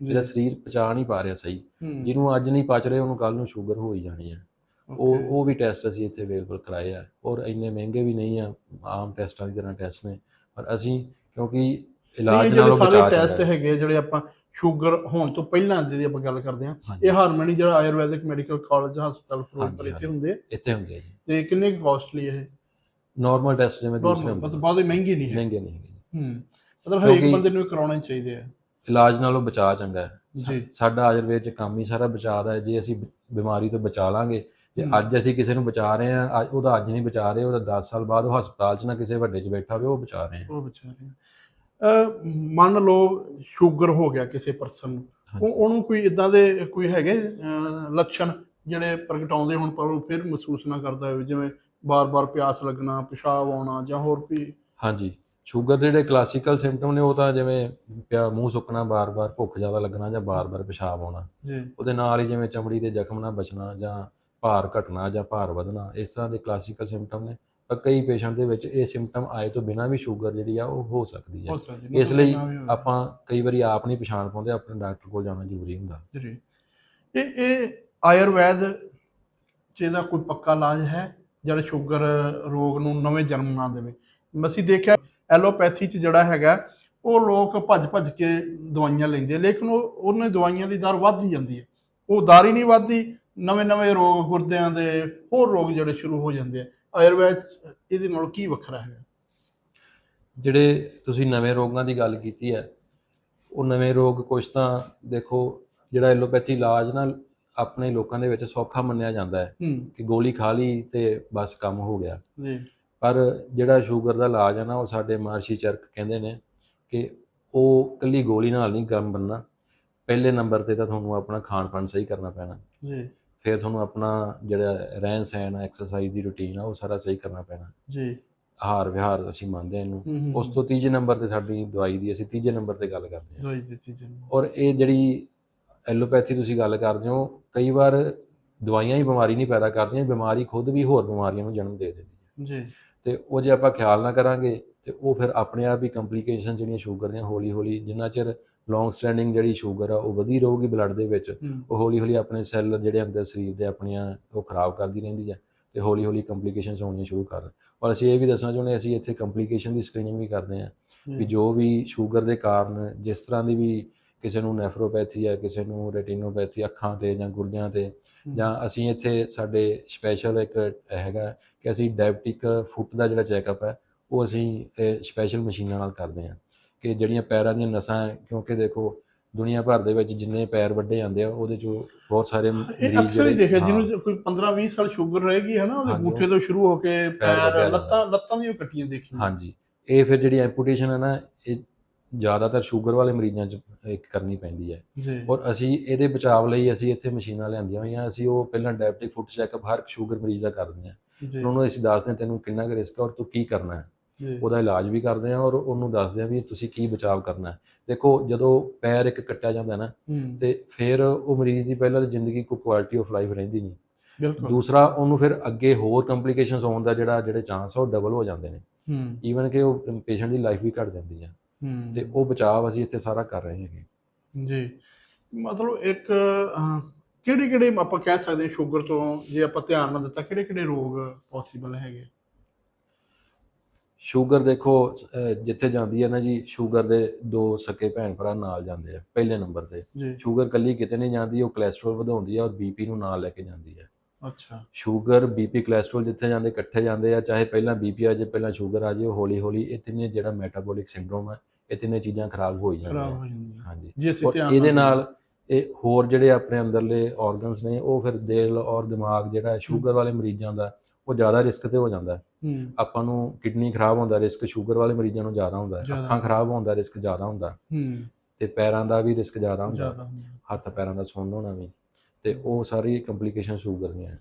ਜਿਹੜਾ ਸਰੀਰ ਪਚਾ ਨਹੀਂ ਪਾ ਰਿਹਾ ਸਹੀ। ਜਿਹਨੂੰ ਅੱਜ ਨਹੀਂ ਪਚ ਰਹੇ ਉਹਨੂੰ ਕੱਲ ਨੂੰ ਸ਼ੂਗਰ ਹੋ ਹੀ ਜਾਣੀ ਹੈ। ਉਹ ਉਹ ਵੀ ਟੈਸਟ ਅਸੀਂ ਇੱਥੇ ਅਵੇਲੇਬਲ ਕਰਾਏ ਆ। ਔਰ ਇੰਨੇ ਮਹਿੰਗੇ ਵੀ ਨਹੀਂ ਆ ਆਮ ਟੈਸਟਾਂ ਦੀ ਤਰ੍ਹਾਂ ਟੈਸਟ ਨੇ। ਪਰ ਅਸੀਂ ਕਿਉਂਕਿ ਇਲਾਜ ਨਾਲੋਂ ਸਾਰੇ ਬਚਾ ਟੈਸਟ। ਹੈਗੇ ਆ, ਜਿਹੜੇ ਆਪਾਂ ਸ਼ੂਗਰ ਹੋਣ ਤੋਂ ਪਹਿਲਾਂ ਜਿਹਦੀ ਆਪਾਂ ਗੱਲ ਕਰਦੇ ਹਾਂ ਇਹ ਹਾਰਮੋਨੀ ਜਿਹੜਾ ਆਯੁਰਵੈਦਿਕ ਮੈਡੀਕਲ ਕਾਲਜ ਹਸਪਤਾਲ ਫਿਰੋਜ਼ਪੁਰ ਇੱਥੇ ਹੁੰਦੇ ਆ। ਇੱਥੇ ਹੁੰਦੇ ਆ ਜੀ। ਤੇ ਕਿੰਨੇ ਕਾਸਟਲੀ ਇਹ? ਨਾਰਮਲ ਟੈਸਟ ਜਿਵੇਂ ਦੂਸਰੇ ਮਤਲਬ ਬਹੁਤ ਮਹਿੰਗੀ ਨਹੀਂ ਹੈ। ਮਹਿੰਗੇ ਨਹੀਂ ਹੈਗੇ। ਜੀ। ਹੂੰ ਮਤਲਬ ਹਰੇਕ ਬੰਦੇ ਨੂੰ ਇਹ ਕਰਾਉਣੇ ਚਾਹੀਦੇ ਆ। ਇਲਾਜ ਨਾਲੋਂ ਬਚਾ ਚੰਗਾ ਹੈ। ਜੀ। ਸਾਡਾ ਆਯੁਰਵੇਦ ਚ ਕੰਮ ਹੀ ਸਾਰਾ ਬਚਾਅ ਦਾ ਹੈ। ਜੇ ਅਸੀਂ ਬਿਮਾਰੀ ਤੋਂ ਬਚਾ ਲਾਂਗੇ ਹਮ। ਅੱਜ ਅਸੀਂ ਕਿਸੇ ਨੂੰ ਬਚਾ ਰਹੇ ਅੱਜ ਉਹਦਾ ਅੱਜ ਨਹੀਂ ਬਚਾ ਰਹੇ ਉਹਦਾ 10 ਸਾਲ ਬਾਅਦ ਉਹ ਹਸਪਤਾਲ 'ਚ ਨਾ ਕਿਸੇ ਵੱਡੇ 'ਚ ਬੈਠਾ ਹੋਵੇ ਉਹ ਬਚਾ ਰਹੇ ਹਾਂ ਉਹ ਵਿਚਾਰੇ ਅ ਮੰਨ ਲਓ ਸ਼ੂਗਰ ਹੋ ਗਿਆ ਕਿਸੇ ਪਰਸਨ ਨੂੰ। ਉਹ ਉਹਨੂੰ ਕੋਈ ਇਦਾਂ ਦੇ ਕੋਈ ਹੈਗੇ ਲੱਛਣ ਜਿਹੜੇ ਪ੍ਰਗਟਾਉਂਦੇ ਹੁਣ ਪਰ ਉਹ ਫਿਰ ਮਹਿਸੂਸ ਨਾ ਕਰਦਾ ਹੋਵੇ ਜਿਵੇਂ ਬਾਰ-ਬਾਰ ਪਿਆਸ ਲੱਗਣਾ ਪਿਸ਼ਾਬ ਆਉਣਾ ਜਾਂ ਹੋਰ ਕੋਈ ਹਾਂਜੀ। ਸ਼ੂਗਰ ਦੇ ਜਿਹੜੇ ਕਲਾਸੀਕਲ ਸਿੰਪਟਮ ਨੇ ਉਹ ਤਾਂ ਜਿਵੇਂ ਪਿਆ ਮੂੰਹ ਸੁੱਕਣਾ ਬਾਰ-ਬਾਰ ਭੁੱਖ ਜ਼ਿਆਦਾ ਲੱਗਣਾ ਜਾਂ ਬਾਰ-ਬਾਰ ਪਿਸ਼ਾਬ ਆਉਣਾ। ਜੀ। ਉਹਦੇ ਨਾਲ ਹੀ ਜਿਵੇਂ ਚਮੜੀ ਦੇ ਜ਼ਖਮ ਨਾ ਬਚਣਾ ਜਾਂ ਭਾਰ ਘਟਣਾ ਜਾਂ ਭਾਰ ਵਧਣਾ ਇਸ ਤਰ੍ਹਾਂ ਦੇ ਕਲਾਸੀਕਲ ਸਿੰਪਟਮ ਨੇ। ਪਰ ਕਈ ਪੇਸ਼ੈਂਟ ਦੇ ਵਿੱਚ ਇਹ ਸਿੰਪਟਮ ਆਏ ਤੋਂ ਬਿਨਾਂ ਵੀ ਸ਼ੂਗਰ ਜਿਹੜੀ ਆ ਉਹ ਹੋ ਸਕਦੀ ਹੈ ਇਸ ਲਈ ਮਤਲਬ ਨਾ ਵੀ ਹੋਵੇ। ਆਪਾਂ ਕਈ ਵਾਰੀ ਆਪ ਨਹੀਂ ਪਛਾਣ ਪਾਉਂਦੇ ਆਪਣੇ ਡਾਕਟਰ ਕੋਲ ਜਾਣਾ ਜ਼ਰੂਰੀ ਹੁੰਦਾ। ਜੀ। ਇਹ ਇਹ ਆਯੁਰਵੈਦ ਚ ਇਹਦਾ ਕੋਈ ਪੱਕਾ ਇਲਾਜ ਹੈ? ਜਿਹੜਾ ਸ਼ੂਗਰ ਰੋਗ ਨੂੰ ਨਵੇਂ ਜਨਮ ਨਾ ਦੇਵੇ। ਅਸੀਂ ਦੇਖਿਆ ਐਲੋਪੈਥੀ ਚ ਜਿਹੜਾ ਹੈਗਾ ਉਹ ਲੋਕ ਭੱਜ ਭੱਜ ਕੇ ਦਵਾਈਆਂ ਲੈਂਦੇ ਆ ਲੇਕਿਨ ਉਹ ਉਹਨੇ ਦਵਾਈਆਂ ਦੀ ਦਰ ਵੱਧਦੀ ਜਾਂਦੀ ਹੈ। ਉਹ ਦਰ ਹੀ ਨਹੀਂ ਵੱਧਦੀ ਨਵੇਂ ਨਵੇਂ ਰੋਗ ਗੁਰਦਿਆਂ ਦੇ ਹੋਰ ਰੋਗ ਜਿਹੜੇ ਸ਼ੁਰੂ ਹੋ ਜਾਂਦੇ ਆ। ਆਯੁਰਵੈਦ ਇਹਦੇ ਨਾਲ ਕੀ ਵੱਖਰਾ ਹੈਗਾ? ਜਿਹੜੇ ਤੁਸੀਂ ਨਵੇਂ ਰੋਗਾਂ ਦੀ ਗੱਲ ਕੀਤੀ ਹੈ ਉਹ ਨਵੇਂ ਰੋਗ ਕੁਝ ਤਾਂ ਦੇਖੋ ਜਿਹੜਾ ਐਲੋਪੈਥੀ ਇਲਾਜ ਨਾਲ ਆਪਣੇ ਲੋਕਾਂ ਦੇ ਵਿੱਚ ਸੌਖਾ ਮੰਨਿਆ ਜਾਂਦਾ ਹੈ ਹੂੰ। ਕਿ ਗੋਲੀ ਖਾ ਲਈ ਤੇ ਬਸ ਕੰਮ ਹੋ ਗਿਆ। ਜੀ। ਪਰ ਜਿਹੜਾ ਸ਼ੂਗਰ ਦਾ ਇਲਾਜ ਹੈ ਨਾ ਉਹ ਸਾਡੇ ਮਹਰਸ਼ੀ ਚਰਕ ਕਹਿੰਦੇ ਨੇ ਕਿ ਉਹ ਕੱਲੀ ਗੋਲੀ ਨਾਲ ਨਹੀਂ ਕੰਮ ਬੰਨਣਾ। ਪਹਿਲੇ ਨੰਬਰ ਤੇ ਤਾਂ ਤੁਹਾਨੂੰ ਆਪਣਾ ਖਾਣ ਪਾਣ ਸਹੀ ਕਰਨਾ ਪੈਣਾ। ਜੀ। ਫਿਰ ਤੁਹਾਨੂੰ ਆਪਣਾ ਜਿਹੜਾ ਰਹਿਣ ਸਹਿਣ ਐਕਸਰਸਾਈਜ਼ ਦੀ ਰੁਟੀਨ ਆ ਉਹ ਸਾਰਾ ਸਹੀ ਕਰਨਾ ਪੈਣਾ। ਜੀ। ਆਹਾਰ ਵਿਹਾਰ ਅਸੀਂ ਮੰਨਦੇ ਇਹਨੂੰ। ਉਸ ਤੋਂ ਤੀਜੇ ਨੰਬਰ ਤੇ ਸਾਡੀ ਦਵਾਈ ਦੀ ਅਸੀਂ ਤੀਜੇ ਨੰਬਰ ਤੇ ਗੱਲ ਕਰਦੇ ਹਾਂ ਦਵਾਈ ਦਿੱਤੀ ਜੀ ਔਰ ਇਹ ਜਿਹੜੀ ਐਲੋਪੈਥੀ ਤੁਸੀਂ ਗੱਲ ਕਰਦੇ ਹੋ ਕਈ ਵਾਰ ਦਵਾਈਆਂ ਹੀ ਬਿਮਾਰੀ ਨਹੀਂ ਪੈਦਾ ਕਰਦੀਆਂ ਬਿਮਾਰੀ ਖੁਦ ਵੀ ਹੋਰ ਬਿਮਾਰੀਆਂ ਨੂੰ ਜਨਮ ਦੇ ਦਿੰਦੀ ਹੈ ਜੀ। ਤੇ ਉਹ ਜੇ ਆਪਾਂ ਖਿਆਲ ਨਾ ਕਰਾਂਗੇ ਤੇ ਉਹ ਫਿਰ ਆਪਣੇ ਆਪ ਹੀ ਕੰਪਲਿਕੇਸ਼ਨ ਜਿਹੜੀਆਂ ਸ਼ੂਗਰ ਦੀਆਂ ਹੌਲੀ ਹੌਲੀ ਜਿੰਨਾ ਚਿਰ ਲੌਂਗ ਸਟੈਂਡਿੰਗ ਜਿਹੜੀ ਸ਼ੂਗਰ ਆ ਉਹ ਵਧੀ ਰਹੂਗੀ ਬਲੱਡ ਦੇ ਵਿੱਚ ਉਹ ਹੌਲੀ ਹੌਲੀ ਆਪਣੇ ਸੈੱਲ ਜਿਹੜੇ ਅੰਦਰ ਸਰੀਰ ਦੇ ਆਪਣੀਆਂ ਉਹ ਖਰਾਬ ਕਰਦੀ ਰਹਿੰਦੀ ਹੈ ਤੇ ਹੌਲੀ ਹੌਲੀ ਕੰਪਲਿਕੇਸ਼ਨਸ ਹੋਣੀਆਂ ਸ਼ੁਰੂ ਕਰ ਔਰ ਅਸੀਂ ਇਹ ਵੀ ਦੱਸਣਾ ਚਾਹੁੰਦੇ ਅਸੀਂ ਇੱਥੇ ਕੰਪਲਿਕੇਸ਼ਨ ਦੀ ਸਕਰੀਨਿੰਗ ਵੀ ਕਰਦੇ ਹਾਂ ਵੀ ਜੋ ਵੀ ਸ਼ੂਗਰ ਦੇ ਕਾਰਨ ਜਿਸ ਤਰ੍ਹਾਂ ਦੀ ਵੀ ਕਿਸੇ ਨੂੰ ਨੈਫਰੋਪੈਥੀ ਹੈ ਕਿਸੇ ਨੂੰ ਰੈਟੀਨੋਪੈਥੀ ਅੱਖਾਂ ਤੇ ਜਾਂ ਗੁਰਦਿਆਂ ਤੇ ਜਾਂ ਅਸੀਂ ਇੱਥੇ ਸਾਡੇ ਸਪੈਸ਼ਲ ਇੱਕ ਹੈਗਾ ਕਿ ਅਸੀਂ ਡਾਇਬਟਿਕ ਫੁੱਟ ਦਾ ਜਿਹੜਾ ਚੈੱਕਅਪ ਹੈ ਉਹ ਅਸੀਂ ਸਪੈਸ਼ਲ ਮਸ਼ੀਨਾਂ ਨਾਲ ਕਰਦੇ ਹਾਂ। ਕਿ ਜਿਹੜੀਆਂ ਪੈਰਾਂ ਦੀਆਂ ਨਸਾਂ ਹੈ, ਕਿਉਂਕਿ ਦੇਖੋ ਦੁਨੀਆ ਭਰ ਦੇ ਵਿੱਚ ਜਿੰਨੇ ਪੈਰ ਵੱਡੇ ਜਾਂਦੇ ਆ ਉਹਦੇ ਚੋਂ ਬਹੁਤ ਸਾਰੇ ਮਰੀਜ਼ ਅਕਸਰ ਹੀ ਦੇਖਿਆ ਜਿਹਨੂੰ ਕੋਈ 15 20 ਸਾਲ ਸ਼ੂਗਰ ਰਹੇਗੀ ਹੈ ਨਾ ਉਹਦੇ ਗੂਠੇ ਤੋਂ ਸ਼ੁਰੂ ਹੋ ਕੇ ਪੈਰ। ਲੱਤਾਂ ਲੱਤਾਂ ਦੀਆਂ ਕੱਟੀਆਂ ਦੇਖੀਆਂ। ਹਾਂਜੀ ਇਹ ਫਿਰ ਜਿਹੜੀ ਐਂਪੂਟੇਸ਼ਨ ਹੈ ਨਾ ਇਹ ਜ਼ਿਆਦਾਤਰ ਸ਼ੂਗਰ ਵਾਲੇ ਮਰੀਜ਼ਾਂ 'ਚ ਇਹ ਕਰਨੀ ਪੈਂਦੀ ਹੈ। ਔਰ ਅਸੀਂ ਇਹਦੇ ਬਚਾਅ ਲਈ ਅਸੀਂ ਇੱਥੇ ਮਸ਼ੀਨਾਂ ਲਿਆਂਦੀਆਂ ਹੋਈਆਂ ਅਸੀਂ ਉਹ ਪਹਿਲਾਂ ਡਾਇਬਟਿਕ ਫੁੱਟ ਚੈੱਕਅਪ ਹਰ ਸ਼ੂਗਰ ਮਰੀਜ਼ ਦਾ ਕਰਦੇ ਹਾਂ। ਉਹਨੂੰ ਅਸੀਂ ਦੱਸਦੇ ਹਾਂ ਤੈਨੂੰ ਕਿੰਨਾ ਕੁ ਰਿਸਕ ਹੈ ਔਰ ਤੂੰ ਕੀ ਕਰਨਾ ਹੈ। ਉਹਦਾ ਇਲਾਜ ਵੀ ਕਰਦੇ ਹਾਂ ਔਰ ਉਹਨੂੰ ਦੱਸਦੇ ਹਾਂ ਵੀ ਤੁਸੀਂ ਕੀ ਬਚਾਅ ਕਰਨਾ ਹੈ। ਦੇਖੋ ਜਦੋਂ ਪੈਰ ਇੱਕ ਕੱਟਿਆ ਜਾਂਦਾ ਨਾ ਹੂੰ। ਤੇ ਫਿਰ ਉਹ ਮਰੀਜ਼ ਦੀ ਪਹਿਲਾਂ ਤਾਂ ਜ਼ਿੰਦਗੀ ਕੋਈ ਕੁਆਲਿਟੀ ਆਫ ਲਾਈਫ ਰਹਿੰਦੀ ਨਹੀਂ। ਬਿਲਕੁਲ। ਦੂਸਰਾ ਉਹਨੂੰ ਫਿਰ ਅੱਗੇ ਹੋਰ ਕੰਪਲਿਕੇਸ਼ਨਸ ਹੋਣ ਦਾ ਜਿਹੜਾ ਜਿਹੜੇ ਚਾਂਸ ਆ ਉਹ ਡਬਲ ਹੋ ਜਾਂਦੇ ਨੇ। ਹੂੰ। ਈਵਨ ਕਿ ਉਹ ਪੇਸ਼ੈਂਟ ਦੀ ਲਾਈਫ ਵੀ ਘਟ ਜਾਂਦੀ ਹੈ ਹੂੰ। ਤੇ ਉਹ ਬਚਾਅ ਅਸੀਂ ਇੱਥੇ ਸਾਰਾ ਕਰ ਰਹੇ ਹੈਗੇ। ਜੀ। ਮਤਲਬ ਇੱਕ ਕਿਹੜੇ ਕਿਹੜੇ ਆਪਾਂ ਕਹਿ ਸਕਦੇ ਹਾਂ ਸ਼ੂਗਰ ਤੋਂ ਜੇ ਆਪਾਂ ਧਿਆਨ ਨਾ ਦਿੱਤਾ ਕਿਹੜੇ ਕਿਹੜੇ ਰੋਗ ਪੋਸੀਬਲ ਹੈਗੇ? ਸ਼ੂਗਰ ਦੇਖੋ ਜਿੱਥੇ ਜਾਂਦੀ ਹੈ ਨਾ ਜੀ ਸ਼ੂਗਰ ਦੇ ਦੋ ਸਕੇ ਭੈਣ ਭਰਾ ਨਾਲ ਜਾਂਦੇ ਆ ਪਹਿਲੇ ਨੰਬਰ ਤੇ। ਸ਼ੂਗਰ ਕੱਲੀ ਕਿਤੇ ਨਹੀਂ ਜਾਂਦੀ ਉਹ ਕੋਲੇਸਟ੍ਰੋਲ ਵਧਾਉਂਦੀ ਹੈ ਔਰ ਬੀਪੀ ਨੂੰ ਨਾਲ ਲੈ ਕੇ ਜਾਂਦੀ ਹੈ ਅੱਛਾ। ਸ਼ੂਗਰ ਬੀਪੀ ਕੋਲੇਸਟ੍ਰੋਲ ਜਿੱਥੇ ਜਾਂਦੇ ਇਕੱਠੇ ਜਾਂਦੇ ਆ ਚਾਹੇ ਪਹਿਲਾਂ ਬੀਪੀ ਆ ਜੇ ਪਹਿਲਾਂ ਸ਼ੂਗਰ ਆ ਜੇ ਉਹ ਹੌਲੀ ਹੌਲੀ ਇਹ ਤਿੰਨੇ ਜਿਹੜਾ ਮੈਟਾਬੋਲਿਕ ਸਿੰਡਰੋਮ ਹੈ ਇਹ ਤਿੰਨੇ ਚੀਜ਼ਾਂ ਖਰਾਬ ਹੋ ਜਾਂਦੀਆਂ। ਹਾਂਜੀ। ਜੇ ਅਸੀਂ ਧਿਆਨ ਇਹਦੇ ਨਾਲ ਇਹ ਹੋਰ ਜਿਹੜੇ ਆਪਣੇ ਅੰਦਰਲੇ ਆਰਗਨਸ ਨੇ ਉਹ ਫਿਰ ਦਿਲ ਔਰ ਦਿਮਾਗ ਜਿਹੜਾ ਸ਼ੂਗਰ ਵਾਲੇ ਮਰੀਜ਼ਾਂ ਦਾ ਉਹ ਜ਼ਿਆਦਾ ਰਿਸਕ ਤੇ ਹੋ ਜਾਂਦਾ। ਆਪਾਂ ਨੂੰ ਕਿਡਨੀ ਖਰਾਬ ਹੁੰਦਾ ਰਿਸਕ ਸ਼ੂਗਰ ਵਾਲੇ ਮਰੀਜ਼ਾਂ ਨੂੰ ਜ਼ਿਆਦਾ ਹੁੰਦਾ ਹੈ। ਅੱਖਾਂ ਖਰਾਬ ਹੋਣ ਦਾ ਰਿਸਕ ਜ਼ਿਆਦਾ ਹੁੰਦਾ। ਹੂੰ। ਤੇ ਪੈਰਾਂ ਦਾ ਵੀ ਰਿਸਕ ਜ਼ਿਆਦਾ ਹੁੰਦਾ। ਹੁੰਦਾ। ਹੱਥ ਪੈਰਾਂ ਦਾ ਸੁੰਨ ਹੋਣਾ ਵੀ। ਤੇ ਉਹ ਸਾਰੀ ਕੰਪਲਿਕੇਸ਼ਨ ਸ਼ੂਗਰ ਦੀਆਂ। ਹੈ।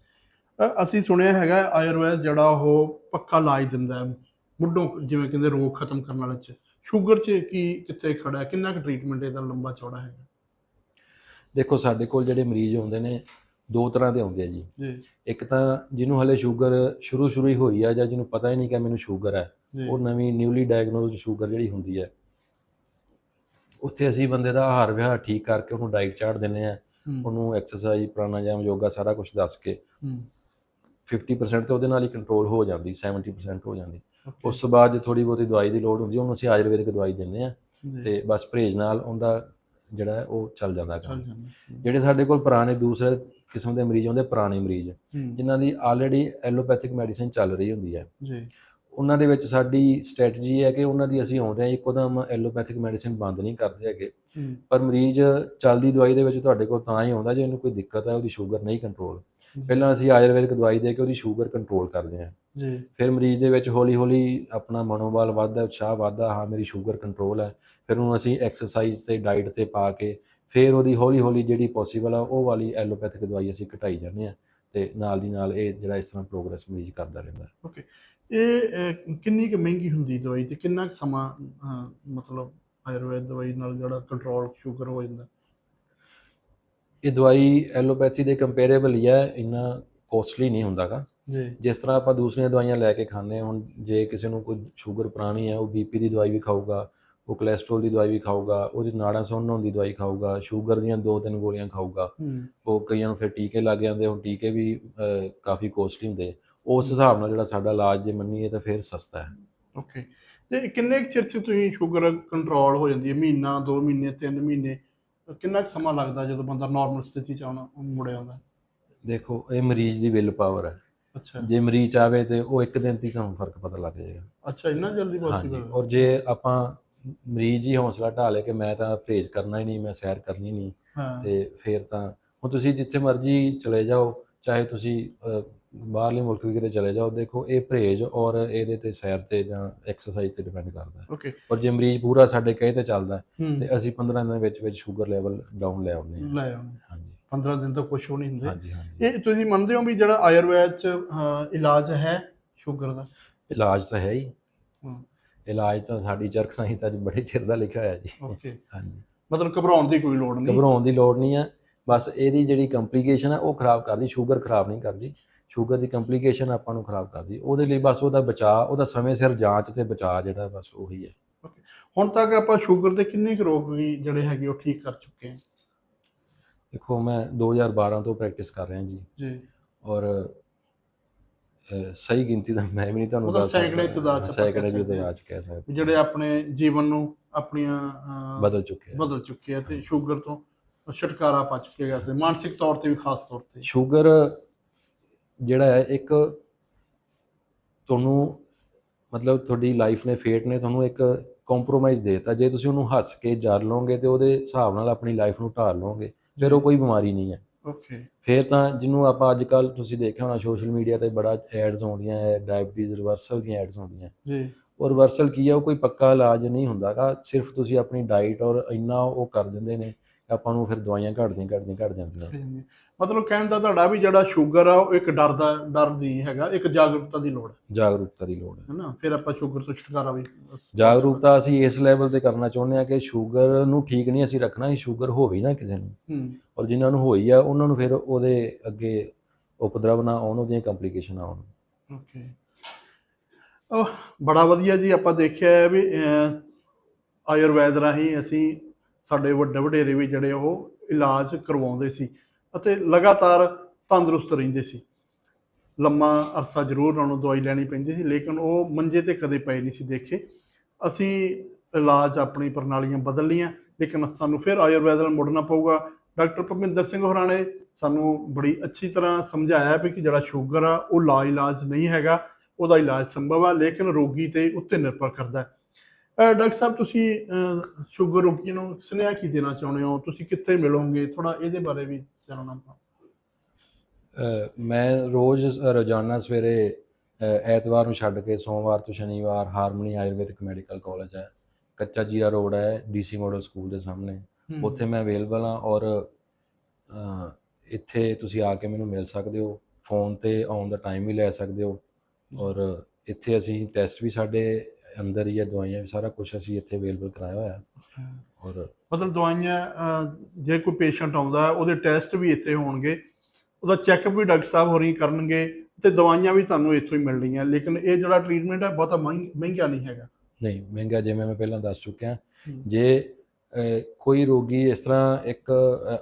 ਅਸੀਂ ਸੁਣਿਆ ਹੈਗਾ ਆਯੁਰਵੈਦ ਜਿਹੜਾ ਉਹ ਪੱਕਾ ਇਲਾਜ ਦਿੰਦਾ ਹੈ। ਮੁੱਢੋਂ ਜਿਵੇਂ ਕਹਿੰਦੇ ਰੋਗ ਖਤਮ ਕਰਨ ਵਾਲੇ ਚ। ਸ਼ੂਗਰ ਚ ਕੀ ਕਿੱਥੇ ਖੜਾ ਹੈ? ਕਿੰਨਾ ਕੁ ਟ੍ਰੀਟਮੈਂਟ ਇਹਦਾ ਲੰਬਾ ਚੌੜਾ ਹੈਗਾ? ਦੇਖੋ ਸਾਡੇ ਕੋਲ ਜਿਹੜੇ ਮਰੀਜ਼ ਆਉਂਦੇ ਨੇ ਦੋ ਤਰ੍ਹਾਂ ਦੇ ਆਉਂਦੇ ਆ ਜੀ। ਜੀ। ਇੱਕ ਤਾਂ ਜਿਹਨੂੰ ਹਲੇ ਸ਼ੂਗਰ ਸ਼ੁਰੂ ਸ਼ੁਰੂ ਹੀ ਹੋਈ ਆ ਜਾਂ ਜਿਹਨੂੰ ਪਤਾ ਹੀ ਨਹੀਂ ਕਿ ਮੈਨੂੰ ਸ਼ੂਗਰ ਹੈ ਉਹ ਨਵੀਂ ਨਿਊਲੀ ਡਾਇਗਨੋਸਡ ਸ਼ੂਗਰ ਜਿਹੜੀ ਹੁੰਦੀ ਹੈ ਉੱਥੇ ਅਸੀਂ ਬੰਦੇ ਦਾ ਆਹਾਰ ਵਿਹਾਰ ਠੀਕ ਕਰਕੇ ਉਹਨੂੰ ਡਾਈਟ ਚਾਰਟ ਦਿੰਦੇ ਆ ਉਹਨੂੰ ਐਕਸਰਸਾਈਜ਼ ਪ੍ਰਾਣਾਯਾਮ ਯੋਗਾ ਸਾਰਾ ਕੁਝ ਦੱਸ ਕੇ ਹੂੰ। 50% ਤੇ ਉਹਦੇ ਨਾਲ ਹੀ ਕੰਟਰੋਲ ਹੋ ਜਾਂਦੀ 70% ਹੋ ਜਾਂਦੀ। ਉਸ ਤੋਂ ਬਾਅਦ ਜੇ ਥੋੜੀ ਬਹੁਤੀ ਦਵਾਈ ਦੀ ਲੋੜ ਹੁੰਦੀ ਉਹਨੂੰ ਅਸੀਂ ਆਯੁਰਵੈਦਿਕ ਦਵਾਈ ਦਿੰਦੇ ਆ ਤੇ ਬਸ ਪਰਹੇਜ਼ ਨਾਲ ਉਹਦਾ ਜਿਹੜਾ ਉਹ ਚੱਲ ਜਾਂਦਾ ਕੰਮ। ਜਿਹੜੇ ਸਾਡੇ ਕੋਲ ਪੁਰਾਣੇ ਦੂਸਰੇ ਕਿਸਮ ਦੇ ਮਰੀਜ਼ ਆਉਂਦੇ ਪੁਰਾਣੇ ਮਰੀਜ਼। ਜਿਨ੍ਹਾਂ ਦੀ ਆਲਰੇਡੀ ਐਲੋਪੈਥਿਕ ਮੈਡੀਸਿਨ ਚੱਲ ਰਹੀ ਹੁੰਦੀ ਹੈ। ਜੀ। ਉਹਨਾਂ ਦੇ ਵਿੱਚ ਸਾਡੀ ਸਟ੍ਰੈਟਜੀ ਹੈ ਕਿ ਉਹਨਾਂ ਦੀ ਅਸੀਂ ਆਉਂਦੇ ਹਾਂ ਇੱਕੋਦਮ ਐਲੋਪੈਥਿਕ ਮੈਡੀਸਿਨ ਬੰਦ ਨਹੀਂ ਕਰਦੇ ਹੈਗੇ। ਪਰ ਮਰੀਜ਼ ਚੱਲਦੀ ਦਵਾਈ ਦੇ ਵਿੱਚ ਤੁਹਾਡੇ ਕੋਲ ਤਾਂ ਹੀ ਆਉਂਦਾ ਜੇ ਉਹਨੂੰ ਕੋਈ ਦਿੱਕਤ ਹੈ ਉਹਦੀ ਸ਼ੂਗਰ ਨਹੀਂ ਕੰਟਰੋਲ ਪਹਿਲਾਂ ਅਸੀਂ ਆਯੁਰਵੈਦਿਕ ਦਵਾਈ ਦੇ ਕੇ ਉਹਦੀ ਸ਼ੂਗਰ ਕੰਟਰੋਲ ਕਰਦੇ ਹਾਂ। ਜੀ। ਫਿਰ ਮਰੀਜ਼ ਦੇ ਵਿੱਚ ਹੌਲੀ ਹੌਲੀ ਆਪਣਾ ਮਨੋਬਲ ਵੱਧਦਾ ਉਤਸ਼ਾਹ ਵੱਧਦਾ ਹਾਂ ਮੇਰੀ ਸ਼ੂਗਰ ਕੰਟਰੋਲ ਹੈ। ਫਿਰ ਉਹਨੂੰ ਅਸੀਂ ਐਕਸਰਸਾਈਜ਼ ਤੇ ਡਾਈਟ ਤੇ ਪਾ ਕੇ ਫਿਰ ਉਹਦੀ ਹੌਲੀ ਹੌਲੀ ਜਿਹੜੀ ਪੋਸੀਬਲ ਆ ਉਹ ਵਾਲੀ ਐਲੋਪੈਥਿਕ ਦਵਾਈ ਅਸੀਂ ਘਟਾਈ ਜਾਂਦੇ ਹਾਂ ਤੇ ਨਾਲ ਦੀ ਨਾਲ ਇਹ ਜਿਹੜਾ ਇਸ ਤਰ੍ਹਾਂ ਪ੍ਰੋਗਰੈਸ ਮਰੀਜ਼ ਕਰਦਾ ਰਹਿੰਦਾ। ਓਕੇ ਇਹ ਕਿੰਨੀ ਕੁ ਮਹਿੰਗੀ ਹੁੰਦੀ ਦਵਾਈ ਤੇ ਕਿੰਨਾ ਕੁ ਸਮਾਂ ਮਤਲਬ ਆਯੁਰਵੈਦ ਦਵਾਈ ਨਾਲ ਜਿਹੜਾ ਕੰਟਰੋਲ ਸ਼ੂਗਰ ਹੋ ਜਾਂਦਾ? ਇਹ ਦਵਾਈ ਐਲੋਪੈਥੀ ਦੇ ਕੰਪੈਰੀਬਲ ਹੀ ਹੈ ਇੰਨਾ ਕੋਸਟਲੀ ਨਹੀਂ ਹੁੰਦਾਗਾ। ਜੀ। ਜਿਸ ਤਰ੍ਹਾਂ ਆਪਾਂ ਦੂਸਰੀਆਂ ਦਵਾਈਆਂ ਲੈ ਕੇ ਖਾਂਦੇ ਹੁਣ ਜੇ ਕਿਸੇ ਨੂੰ ਕੋਈ ਸ਼ੂਗਰ ਪੁਰਾਣੀ ਹੈ ਉਹ ਬੀਪੀ ਦੀ ਦਵਾਈ ਵੀ ਖਾਊਗਾ ਉਹ ਕੋਲੇਸਟ੍ਰੋਲ ਦੀ ਦਵਾਈ ਵੀ ਖਾਊਗਾ ਉਹਦੀ ਨਾੜਾਂ ਸੁੰਨ ਹੋਣ ਦੀ ਦਵਾਈ ਖਾਊਗਾ ਸ਼ੂਗਰ ਦੀਆਂ ਦੋ ਤਿੰਨ ਗੋਲੀਆਂ ਖਾਊਗਾ। ਹੂੰ। ਉਹ ਕਈਆਂ ਨੂੰ ਫਿਰ ਟੀਕੇ ਲੱਗ ਜਾਂਦੇ ਹੁਣ ਟੀਕੇ ਵੀ ਕਾਫੀ ਕੋਸਟਲੀ ਹੁੰਦੇ ਉਸ ਹਿਸਾਬ ਨਾਲ ਜਿਹੜਾ ਸਾਡਾ ਇਲਾਜ ਜੇ ਮੰਨੀਏ ਤਾਂ ਫਿਰ ਸਸਤਾ ਹੈ। ਓਕੇ ਤੇ ਕਿੰਨੇ ਚਿਰ ਚ ਤੁਸੀਂ ਸ਼ੂਗਰ ਕੰਟਰੋਲ ਹੋ ਜਾਂਦੀ ਹੈ? ਮਹੀਨਾ 2 ਮਹੀਨੇ 3 ਮਹੀਨੇ? ਕਿੰਨਾ ਕੁ ਸਮਾਂ ਲੱਗਦਾ ਜਦੋਂ ਬੰਦਾ ਨਾਰਮਲ ਸਥਿਤੀ ਚ ਆਉਣਾ ਮੁੜ ਆਉਂਦਾ ਦੇਖੋ ਇਹ ਮਰੀਜ਼ ਦੀ ਵਿਲ ਪਾਵਰ ਹੈ। ਅੱਛਾ। ਜੇ ਮਰੀਜ਼ ਚਾਵੇ ਤੇ ਉਹ ਇੱਕ ਦਿਨ ਹੀ ਤੁਹਾਨੂੰ ਫ਼ਰਕ ਪਤਾ ਲੱਗ ਜਾਏਗਾ। ਅੱਛਾ ਇੰਨਾ ਜਲਦੀ ਪੋਸੀਬਲ ਔਰ ਜੇ ਆਪਾਂ ਮਰੀਜ਼ ਹੀ ਹੌਸਲਾ ਢਾ ਲੇ ਕਿ ਮੈਂ ਤਾਂ ਪਰਹੇਜ਼ ਕਰਨਾ ਹੀ ਨਹੀਂ ਮੈਂ ਸੈਰ ਕਰਨੀ ਨਹੀਂ। ਹਾਂ। ਤੇ ਫਿਰ ਤਾਂ ਹੁਣ ਤੁਸੀਂ ਜਿੱਥੇ ਮਰਜ਼ੀ ਚਲੇ ਜਾਓ ਚਾਹੇ ਤੁਸੀਂ ਬਾਹਰਲੇ ਮੁਲਕ ਵੀ ਕਿਤੇ ਚਲੇ ਜਾਓ ਦੇਖੋ ਇਹ ਪਰਹੇਜ਼ ਔਰ ਇਹਦੇ ਤੇ ਸੈਰ ਤੇ ਜਾਂ ਐਕਸਰਸਾਈਜ਼ ਤੇ ਡਿਪੈਂਡ ਕਰਦਾ। ਹੈ ਓਕੇ ਔਰ ਜੇ ਮਰੀਜ਼ ਪੂਰਾ ਸਾਡੇ ਕਹੇ ਤੇ ਚੱਲਦਾ ਤੇ ਅਸੀਂ 15 ਦਿਨਾਂ ਵਿੱਚ ਵਿੱਚ ਸ਼ੂਗਰ ਲੈਵਲ ਡਾਊਨ ਲੈ ਆਉਂਦੇ ਹਾਂ। ਲੈ ਆਉਣੇ ਹਾਂਜੀ। 15 ਦਿਨ ਤਾਂ ਕੁਝ ਹੋ ਨਹੀਂ ਹੁੰਦੇ। ਇਹ ਤੁਸੀਂ ਮੰਨਦੇ ਹੋ ਵੀ ਜਿਹੜਾ ਆਯੁਰਵੈਦ ਚ ਇਲਾਜ ਹੈ ਸ਼ੂਗਰ ਦਾ? ਇਲਾਜ ਤਾਂ ਹੈ ਹੀ। ਹੂੰ। ਇਲਾਜ ਤਾਂ ਸਾਡੀ ਚਰਕ ਸੰਹਿਤਾ 'ਚ ਬੜੇ ਚਿਰ ਦਾ ਲਿਖਿਆ ਹੋਇਆ ਜੀ। ਓਕੇ ਹਾਂਜੀ। ਮਤਲਬ ਘਬਰਾਉਣ ਦੀ ਕੋਈ ਲੋੜ ਨਹੀਂ। ਘਬਰਾਉਣ ਦੀ ਲੋੜ ਨਹੀਂ ਹੈ ਬਸ ਇਹਦੀ ਜਿਹੜੀ ਕੰਪਲਿਕੇਸ਼ਨ ਹੈ ਉਹ ਖਰਾਬ ਕਰਦੀ ਸ਼ੂਗਰ ਖਰਾਬ ਨਹੀਂ ਕਰਦੀ। ਸ਼ੂਗਰ ਦੀ ਕੰਪਲਿਕੇਸ਼ਨ ਆਪਾਂ ਨੂੰ ਖਰਾਬ ਕਰਦੀ। ਉਹਦੇ ਲਈ ਬਸ ਉਹਦਾ ਬਚਾਅ ਉਹਦਾ ਸਮੇਂ ਸਿਰ ਜਾਂਚ ਤੇ ਬਚਾਅ ਜਿਹੜਾ ਬਸ ਉਹੀ ਹੈ ਹੁਣ ਤੱਕ ਆਪਾਂ ਸ਼ੂਗਰ ਦੇ ਕਿੰਨੇ ਕੁ ਰੋਗ ਵੀ ਜਿਹੜੇ ਹੈਗੇ ਉਹ ਠੀਕ ਕਰ ਚੁੱਕੇ ਹਾਂ? ਦੇਖੋ ਮੈਂ 2012 ਤੋਂ ਪ੍ਰੈਕਟਿਸ ਕਰ ਰਿਹਾ ਜੀ। ਜੀ। ਔਰ ਸਹੀ ਗਿਣਤੀ ਦਾ ਮੈਂ ਵੀ ਨਹੀਂ ਤੁਹਾਨੂੰ ਦੱਸ ਸਕਦਾ। ਸੈਂਕੜੇ ਤਾਦਾਦ 'ਚ ਸੈਂਕੜੇ ਦੀ। ਤਾਦਾਦ 'ਚ ਕਹਿ ਸਕਦੇ ਜਿਹੜੇ ਆਪਣੇ ਜੀਵਨ ਨੂੰ ਆਪਣੀਆਂ ਬਦਲ ਚੁੱਕੇ ਆ। ਬਦਲ ਚੁੱਕੇ ਆ ਤੇ ਸ਼ੂਗਰ ਤੋਂ ਛੁਟਕਾਰਾ ਪਾ ਚੁੱਕੇ ਆ ਤੇ ਮਾਨਸਿਕ ਤੌਰ ਤੇ ਵੀ ਖਾਸ ਤੌਰ ਤੇ। ਸ਼ੂਗਰ ਜਿਹੜਾ ਹੈ ਇੱਕ ਤੁਹਾਨੂੰ ਮਤਲਬ ਤੁਹਾਡੀ ਲਾਈਫ ਨੇ ਫੇਟ ਨੇ ਤੁਹਾਨੂੰ ਇੱਕ ਕੰਪਰੋਮਾਈਜ਼ ਦੇਤਾ। ਜੇ ਤੁਸੀਂ ਉਹਨੂੰ ਹੱਸ ਕੇ ਜਰ ਲਓਗੇ ਤੇ ਉਹਦੇ ਹਿਸਾਬ ਨਾਲ ਆਪਣੀ ਲਾਈਫ ਨੂੰ ਢਾਲ ਲਓਗੇ ਫਿਰ ਉਹ ਕੋਈ ਬਿਮਾਰੀ ਨਹੀਂ ਹੈ। ਓਕੇ ਫਿਰ ਤਾਂ ਜਿਹਨੂੰ ਆਪਾਂ ਅੱਜ ਕੱਲ ਤੁਸੀਂ ਦੇਖਿਆ ਹੋਣਾ ਸੋਸ਼ਲ ਮੀਡੀਆ ਤੇ ਬੜਾ ਐਡਸ ਆਉਂਦੀਆਂ ਹੈ ਡਾਇਬੀਟੀਜ਼ ਰਿਵਰਸਲ ਦੀਆਂ ਐਡਸ ਆਉਂਦੀਆਂ। ਜੀ। ਉਹ ਰਿਵਰਸਲ ਕੀ ਹੈ ਉਹ ਕੋਈ ਪੱਕਾ ਇਲਾਜ ਨਹੀਂ ਹੁੰਦਾਗਾ ਸਿਰਫ ਤੁਸੀਂ ਆਪਣੀ ਡਾਈਟ ਔਰ ਇੰਨਾ ਉਹ ਕਰ ਦਿੰਦੇ ਨੇ। ਆਪਾਂ ਨੂੰ ਫਿਰ ਦਵਾਈਆਂ ਘਟਦੀਆਂ ਘਟਦੀਆਂ ਘਟ ਜਾਂਦੀਆਂ। ਮਤਲਬ ਕਹਿਣ ਦਾ ਤੁਹਾਡਾ ਵੀ ਜਿਹੜਾ ਸ਼ੂਗਰ ਆ ਉਹ ਇੱਕ ਡਰ ਦਾ ਡਰ ਦੀ ਹੈਗਾ ਇੱਕ ਜਾਗਰੂਕਤਾ ਦੀ ਲੋੜ ਹੈ। ਜਾਗਰੂਕਤਾ ਦੀ ਲੋੜ ਹੈ। ਹੈਨਾ? ਫਿਰ ਆਪਾਂ ਸ਼ੂਗਰ ਤੋਂ ਛੁਟਕਾਰਾ ਵੀ ਜਾਗਰੂਕਤਾ ਅਸੀਂ ਇਸ ਲੈਵਲ ਤੇ ਕਰਨਾ ਚਾਹੁੰਦੇ ਹਾਂ ਕਿ ਸ਼ੂਗਰ ਨੂੰ ਠੀਕ ਨਹੀਂ ਅਸੀਂ ਰੱਖਣਾ ਇਹ ਸ਼ੂਗਰ ਹੋਵੇ ਨਾ ਕਿਸੇ ਨੂੰ। ਔਰ ਜਿਨ੍ਹਾਂ ਨੂੰ ਹੋਈ ਆ ਉਹਨਾਂ ਨੂੰ ਫਿਰ ਉਹਦੇ ਅੱਗੇ ਉਪਦਰਵ ਨਾ ਆਉਣ ਉਹਦੀਆਂ ਕੰਪਲਿਕੇਸ਼ਨ ਆਉਣ। ਓਕੇ ਉਹ ਬੜਾ ਵਧੀਆ ਜੀ ਆਪਾਂ ਦੇਖਿਆ ਹੈ ਵੀ ਆਯੁਰਵੈਦ ਰਾਹੀਂ ਅਸੀਂ ਸਾਡੇ ਵੱਡੇ ਵਡੇਰੇ ਵੀ ਜਿਹੜੇ ਉਹ ਇਲਾਜ ਕਰਵਾਉਂਦੇ ਸੀ ਅਤੇ ਲਗਾਤਾਰ ਤੰਦਰੁਸਤ ਰਹਿੰਦੇ ਸੀ। ਲੰਮਾ ਅਰਸਾ ਜ਼ਰੂਰ ਉਹਨਾਂ ਨੂੰ ਦਵਾਈ ਲੈਣੀ ਪੈਂਦੀ ਸੀ, ਲੇਕਿਨ ਉਹ ਮੰਜੇ ਤੇ ਕਦੇ ਪਏ ਨਹੀਂ ਸੀ ਦੇਖੇ। ਅਸੀਂ ਇਲਾਜ ਆਪਣੀ ਪ੍ਰਣਾਲੀਆਂ ਬਦਲ ਲਈਆਂ, ਲੇਕਿਨ ਸਾਨੂੰ ਫਿਰ ਆਯੁਰਵੈਦ ਨਾਲ ਮੁੜਨਾ ਪਊਗਾ। ਡਾਕਟਰ ਭੁਪਿੰਦਰ ਸਿੰਘ ਹੋਰਾਂ ਨੇ ਸਾਨੂੰ ਬੜੀ ਅੱਛੀ ਤਰ੍ਹਾਂ ਸਮਝਾਇਆ ਵੀ ਕਿ ਜਿਹੜਾ ਸ਼ੂਗਰ ਆ, ਉਹ ਲਾ ਇਲਾਜ ਨਹੀਂ ਹੈਗਾ, ਉਹਦਾ ਇਲਾਜ ਸੰਭਵ ਆ, ਲੇਕਿਨ ਰੋਗੀ ਤੇ ਉੱਤੇ ਨਿਰਭਰ ਕਰਦਾ ਹੈ। ਡਾਕਟਰ ਸਾਹਿਬ ਤੁਸੀਂ ਸ਼ੂਗਰ ਰੋਗੀਆਂ ਨੂੰ ਸੁਨੇਹਾ ਕੀ ਦੇਣਾ ਚਾਹੁੰਦੇ ਹੋ? ਤੁਸੀਂ ਕਿੱਥੇ ਮਿਲੋਗੇ? ਥੋੜਾ ਇਹਦੇ ਬਾਰੇ ਵੀ ਜਾਣਨਾ ਮੈਂ ਰੋਜ਼ ਰੋਜ਼ਾਨਾ ਸਵੇਰੇ ਐਤਵਾਰ ਨੂੰ ਛੱਡ ਕੇ ਸੋਮਵਾਰ ਤੋਂ ਸ਼ਨੀਵਾਰ ਹਾਰਮਨੀ ਆਯੁਰਵੈਦਿਕ ਮੈਡੀਕਲ ਕਾਲਜ ਹੈ। ਕੱਚਾ ਜੀਰਾ ਰੋਡ ਹੈ ਡੀਸੀ ਮਾਡਲ ਸਕੂਲ ਦੇ ਸਾਹਮਣੇ। ਉੱਥੇ ਮੈਂ ਅਵੇਲੇਬਲ ਹਾਂ ਔਰ ਇੱਥੇ ਤੁਸੀਂ ਆ ਕੇ ਮੈਨੂੰ ਮਿਲ ਸਕਦੇ ਹੋ। ਫੋਨ ਤੇ ਆਉਣ ਦਾ ਟਾਈਮ ਵੀ ਲੈ ਸਕਦੇ ਹੋ। ਔਰ ਇੱਥੇ ਅਸੀਂ ਟੈਸਟ ਵੀ ਸਾਡੇ ਅੰਦਰ ਹੀ ਹੈ ਦਵਾਈਆਂ ਵੀ ਸਾਰਾ ਕੁਝ ਅਸੀਂ ਇੱਥੇ ਅਵੇਲੇਬਲ ਕਰਾਇਆ ਹੋਇਆ। ਔਰ ਮਤਲਬ ਦਵਾਈਆਂ ਅਹ, ਜੇ ਕੋਈ ਪੇਸ਼ੈਂਟ ਆਉਂਦਾ ਹੈ, ਉਹਦੇ ਟੈਸਟ ਵੀ ਇੱਥੇ ਹੋਣਗੇ। ਉਹਦਾ ਚੈੱਕਅਪ ਵੀ ਡਾਕਟਰ ਸਾਹਿਬ ਹੋਰੀ ਕਰਨਗੇ ਤੇ ਦਵਾਈਆਂ ਵੀ ਤੁਹਾਨੂੰ ਇੱਥੋਂ ਹੀ ਮਿਲਣੀਆਂ। ਲੇਕਿਨ ਇਹ ਜਿਹੜਾ ਟ੍ਰੀਟਮੈਂਟ ਹੈ ਬਹੁਤਾ ਮਹਿੰ- ਮਹਿੰਗਾ ਨਹੀਂ ਹੈਗਾ। ਨਹੀਂ ਮਹਿੰਗਾ ਜਿਵੇਂ ਮੈਂ ਪਹਿਲਾਂ ਦੱਸ ਚੁੱਕਿਆ। ਹਮ। ਜੇ ਕੋਈ ਰੋਗੀ ਇਸ ਤਰ੍ਹਾਂ ਇੱਕ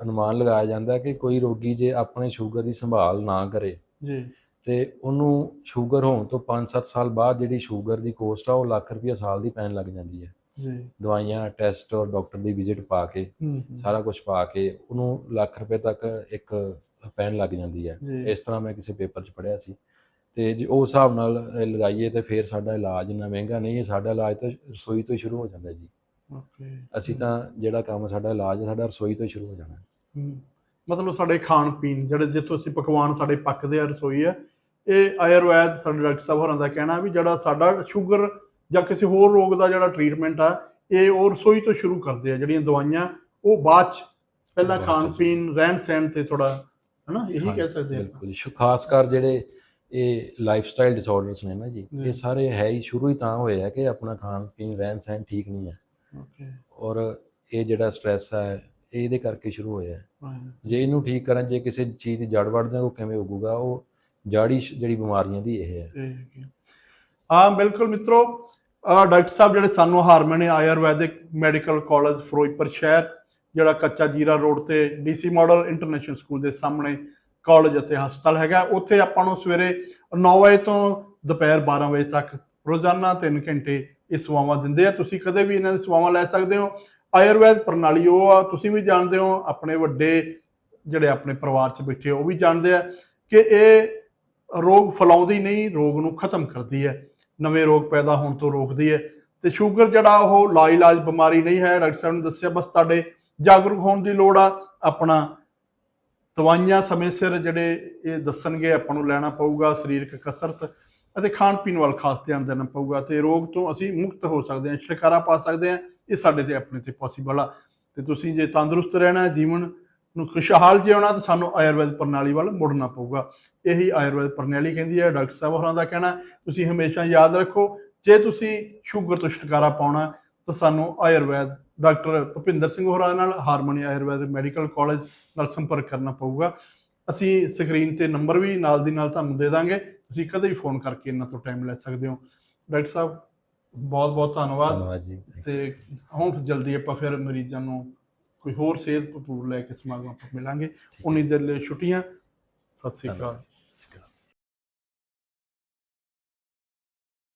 ਅਨੁਮਾਨ ਲਗਾਇਆ ਜਾਂਦਾ ਕਿ ਕੋਈ ਰੋਗੀ ਜੇ ਆਪਣੇ ਸ਼ੂਗਰ ਦੀ ਸੰਭਾਲ ਨਾ ਕਰੇ ਜੀ। ਤੇ ਉਹਨੂੰ ਸ਼ੂਗਰ ਹੋਣ ਤੋਂ 5-7 ਸਾਲ ਬਾਅਦ ਜਿਹੜੀ ਸ਼ੂਗਰ ਦੀ ਕੋਸਟ ਆ ਉਹ ਲੱਖ ਰੁਪਈਆ ਸਾਲ ਦੀ ਪੈਣ ਲੱਗ ਜਾਂਦੀ ਹੈ। ਜੀ। ਦਵਾਈਆਂ ਟੈਸਟ ਔਰ ਡਾਕਟਰ ਦੀ ਵਿਜ਼ਿਟ ਪਾ ਕੇ। ਸਾਰਾ ਕੁਝ ਪਾ ਕੇ ਉਹਨੂੰ ਲੱਖ ਰੁਪਏ ਤੱਕ ਇੱਕ ਪੈਣ ਲੱਗ ਜਾਂਦੀ ਹੈ। ਇਸ ਤਰ੍ਹਾਂ ਮੈਂ ਕਿਸੇ ਪੇਪਰ 'ਚ ਪੜ੍ਹਿਆ ਸੀ। ਤੇ ਜੇ ਉਸ ਹਿਸਾਬ ਨਾਲ ਲਗਾਈਏ ਤੇ ਫਿਰ ਸਾਡਾ ਇਲਾਜ ਇੰਨਾ ਮਹਿੰਗਾ ਨਹੀਂ ਹੈ ਸਾਡਾ ਇਲਾਜ ਤਾਂ ਰਸੋਈ ਤੋਂ ਹੀ ਸ਼ੁਰੂ ਹੋ ਜਾਂਦਾ ਜੀ। ਓਕੇ। ਅਸੀਂ ਤਾਂ ਜਿਹੜਾ ਕੰਮ ਸਾਡਾ ਇਲਾਜ ਹੈ, ਸਾਡਾ ਰਸੋਈ ਤੋਂ ਹੀ ਸ਼ੁਰੂ ਹੋ ਜਾਣਾ। ਹੂੰ। ਮਤਲਬ ਸਾਡੇ ਖਾਣ ਪੀਣ ਜਿਹੜੇ ਜਿੱਥੋਂ ਅਸੀਂ ਪਕਵਾਨ ਸਾਡੇ ਪੱਕਦੇ ਆ ਰਸੋਈ ਆ ਇਹ ਆਯੁਰਵੈਦ ਸਾਡੇ ਡਾਕਟਰ ਸਾਹਿਬ ਹੋਰਾਂ ਦਾ ਕਹਿਣਾ ਵੀ ਜਿਹੜਾ ਸਾਡਾ ਸ਼ੂਗਰ ਜਾਂ ਕਿਸੇ ਹੋਰ ਰੋਗ ਦਾ ਜਿਹੜਾ ਟ੍ਰੀਟਮੈਂਟ ਆ ਇਹ ਉਹ ਰਸੋਈ ਤੋਂ ਸ਼ੁਰੂ ਕਰਦੇ ਆ ਜਿਹੜੀਆਂ ਦਵਾਈਆਂ ਉਹ ਬਾਅਦ ਚ ਪਹਿਲਾਂ ਖਾਣ। ਪੀਣ ਰਹਿਣ ਸਹਿਣ ਤੇ ਥੋੜਾ ਹਨਾ ਇਹੀ ਕਹਿ ਸਕਦੇ ਆ ਬਿਲਕੁਲ ਖਾਸ ਕਰ ਜਿਹੜੇ ਇਹ ਲਾਈਫ ਸਟਾਈਲ ਡਿਸਆਰਡਰਸ ਨੇ ਨਾ ਜੀ। ਇਹ ਸਾਰੇ ਹੈ ਹੀ ਸ਼ੁਰੂ ਹੀ ਤਾਂ ਹੋਏ ਆ ਕਿ ਆਪਣਾ ਖਾਣ ਪੀਣ ਰਹਿਣ ਸਹਿਣ ਠੀਕ ਨਹੀਂ ਹੈ ਓਕੇ ਔਰ ਇਹ ਜਿਹੜਾ ਸਟ੍ਰੈਸ ਹੈ ਇਹ ਇਹਦੇ ਕਰਕੇ ਸ਼ੁਰੂ ਹੋਇਆ। ਜੇ ਇਹਨੂੰ ਠੀਕ ਕਰਨ ਜੇ ਕਿਸੇ ਚੀਜ਼ ਦੀ ਜੜ ਵੜਦੇ ਉਹ ਕਿਵੇਂ ਉੱਗੂਗਾ ਉਹ ਜੜੀ ਜਿਹੜੀ ਬਿਮਾਰੀਆਂ ਦੀ ਇਹ ਹੈ। ਇਹ ਹੈਗੀ। ਹਾਂ ਬਿਲਕੁਲ ਮਿੱਤਰੋ ਡਾਕਟਰ ਸਾਹਿਬ ਜਿਹੜੇ ਸਾਨੂੰ harmony Ayurvedic medical college Firozpur ਸ਼ਹਿਰ ਜਿਹੜਾ ਕੱਚਾ ਜੀਰਾ ਰੋਡ ਤੇ ਡੀਸੀ ਮਾਡਲ ਇੰਟਰਨੈਸ਼ਨਲ ਸਕੂਲ ਦੇ ਸਾਹਮਣੇ ਕਾਲਜ ਅਤੇ ਹਸਪਤਾਲ ਹੈਗਾ। ਉੱਥੇ ਆਪਾਂ ਨੂੰ ਸਵੇਰੇ 9 ਵਜੇ ਤੋਂ ਦੁਪਹਿਰ 12 ਵਜੇ ਤੱਕ ਰੋਜ਼ਾਨਾ 3 ਘੰਟੇ ਇਹ ਸੇਵਾਵਾਂ ਦਿੰਦੇ ਆ। ਤੁਸੀਂ ਕਦੇ ਵੀ ਇਹਨਾਂ ਦੀ ਸੇਵਾਵਾਂ ਲੈ ਸਕਦੇ ਹੋ। ਆਯੁਰਵੈਦ ਪ੍ਰਣਾਲੀ ਉਹ ਆ ਤੁਸੀਂ ਵੀ ਜਾਣਦੇ ਹੋ ਆਪਣੇ ਵੱਡੇ ਜਿਹੜੇ ਆਪਣੇ ਪਰਿਵਾਰ 'ਚ ਬੈਠੇ ਆ, ਉਹ ਵੀ ਜਾਣਦੇ ਆ ਕਿ ਇਹ ਰੋਗ ਫੈਲਾਉਂਦੀ ਨਹੀਂ, ਰੋਗ ਨੂੰ ਖਤਮ ਕਰਦੀ ਹੈ। ਨਵੇਂ ਰੋਗ ਪੈਦਾ ਹੋਣ ਤੋਂ ਰੋਕਦੀ ਹੈ। ਤੇ ਸ਼ੂਗਰ ਜਿਹੜਾ ਉਹ ਲਾਇਲਾਜ ਬਿਮਾਰੀ ਨਹੀਂ ਹੈ। ਡਾਕਟਰ ਸਾਹਿਬ ਨੇ ਦੱਸਿਆ, ਬਸ ਤੁਹਾਡੇ ਜਾਗਰੂਕ ਹੋਣ ਦੀ ਲੋੜ ਆ। ਆਪਣਾ ਦਵਾਈਆਂ ਸਮੇਂ ਸਿਰ ਜਿਹੜੇ ਇਹ ਦੱਸਣਗੇ, ਆਪਾਂ ਨੂੰ ਲੈਣਾ ਪਊਗਾ, ਸਰੀਰਕ ਕਸਰਤ ਅਤੇ ਖਾਣ ਪੀਣ ਵੱਲ ਖਾਸ ਧਿਆਨ ਦੇਣਾ ਪਊਗਾ। ਤੇ ਰੋਗ ਤੋਂ ਅਸੀਂ ਮੁਕਤ ਹੋ ਸਕਦੇ ਹਾਂ, ਛੁਟਕਾਰਾ ਪਾ ਸਕਦੇ ਹਾਂ। ਇਹ ਸਾਡੇ ਤੇ ਆਪਣੇ ਤੇ ਪੋਸੀਬਲ ਆ। ਤੇ ਤੁਸੀਂ ਜੇ ਤੰਦਰੁਸਤ ਰਹਿਣਾ ਜੀਵਨ ਨੂੰ ਖੁਸ਼ਹਾਲ ਜਿਉਣਾ ਤਾਂ ਸਾਨੂੰ ਆਯੁਰਵੈਦ ਪ੍ਰਣਾਲੀ ਵੱਲ ਮੁੜਨਾ ਪਊਗਾ। ਇਹੀ ਆਯੁਰਵੈਦ ਪ੍ਰਣਾਲੀ ਕਹਿੰਦੀ ਹੈ ਡਾਕਟਰ ਸਾਹਿਬ ਹੋਰਾਂ ਦਾ ਕਹਿਣਾ ਤੁਸੀਂ ਹਮੇਸ਼ਾ ਯਾਦ ਰੱਖੋ ਜੇ ਤੁਸੀਂ ਸ਼ੂਗਰ ਤੋਂ ਛੁਟਕਾਰਾ ਪਾਉਣਾ ਤਾਂ ਸਾਨੂੰ ਆਯੁਰਵੈਦ ਡਾਕਟਰ ਭੁਪਿੰਦਰ ਸਿੰਘ ਹੋਰਾਂ ਨਾਲ ਹਾਰਮੋਨੀ ਆਯੁਰਵੈਦ ਮੈਡੀਕਲ ਕਾਲਜ ਨਾਲ ਸੰਪਰਕ ਕਰਨਾ ਪਊਗਾ। ਅਸੀਂ ਸਕਰੀਨ ਤੇ ਨੰਬਰ ਵੀ ਨਾਲ ਦੀ ਨਾਲ ਤੁਹਾਨੂੰ ਦੇ ਦਾਂਗੇ ਤੁਸੀਂ ਕਦੇ ਵੀ ਫੋਨ ਕਰਕੇ ਇਹਨਾਂ ਤੋਂ ਟਾਈਮ ਲੈ ਸਕਦੇ ਹੋ। ਡਾਕਟਰ ਸਾਹਿਬ ਬਹੁਤ ਬਹੁਤ ਧੰਨਵਾਦ ਧੰਨਵਾਦ ਜੀ। ਤੇ ਹੁਣ ਜਲਦੀ ਆਪਾਂ ਫਿਰ ਮਰੀਜ਼ਾਂ ਨੂੰ ਕੋਈ ਹੋਰ ਸਿਹਤ ਭਰਪੂਰ ਲੈ ਕੇ ਸਮਾਗਮ ਆਪਾਂ ਮਿਲਾਂਗੇ। ਉਨੀ ਦੇਰ ਲਈ ਛੁੱਟੀਆਂ। ਸਤਿ ਸ੍ਰੀ ਅਕਾਲ।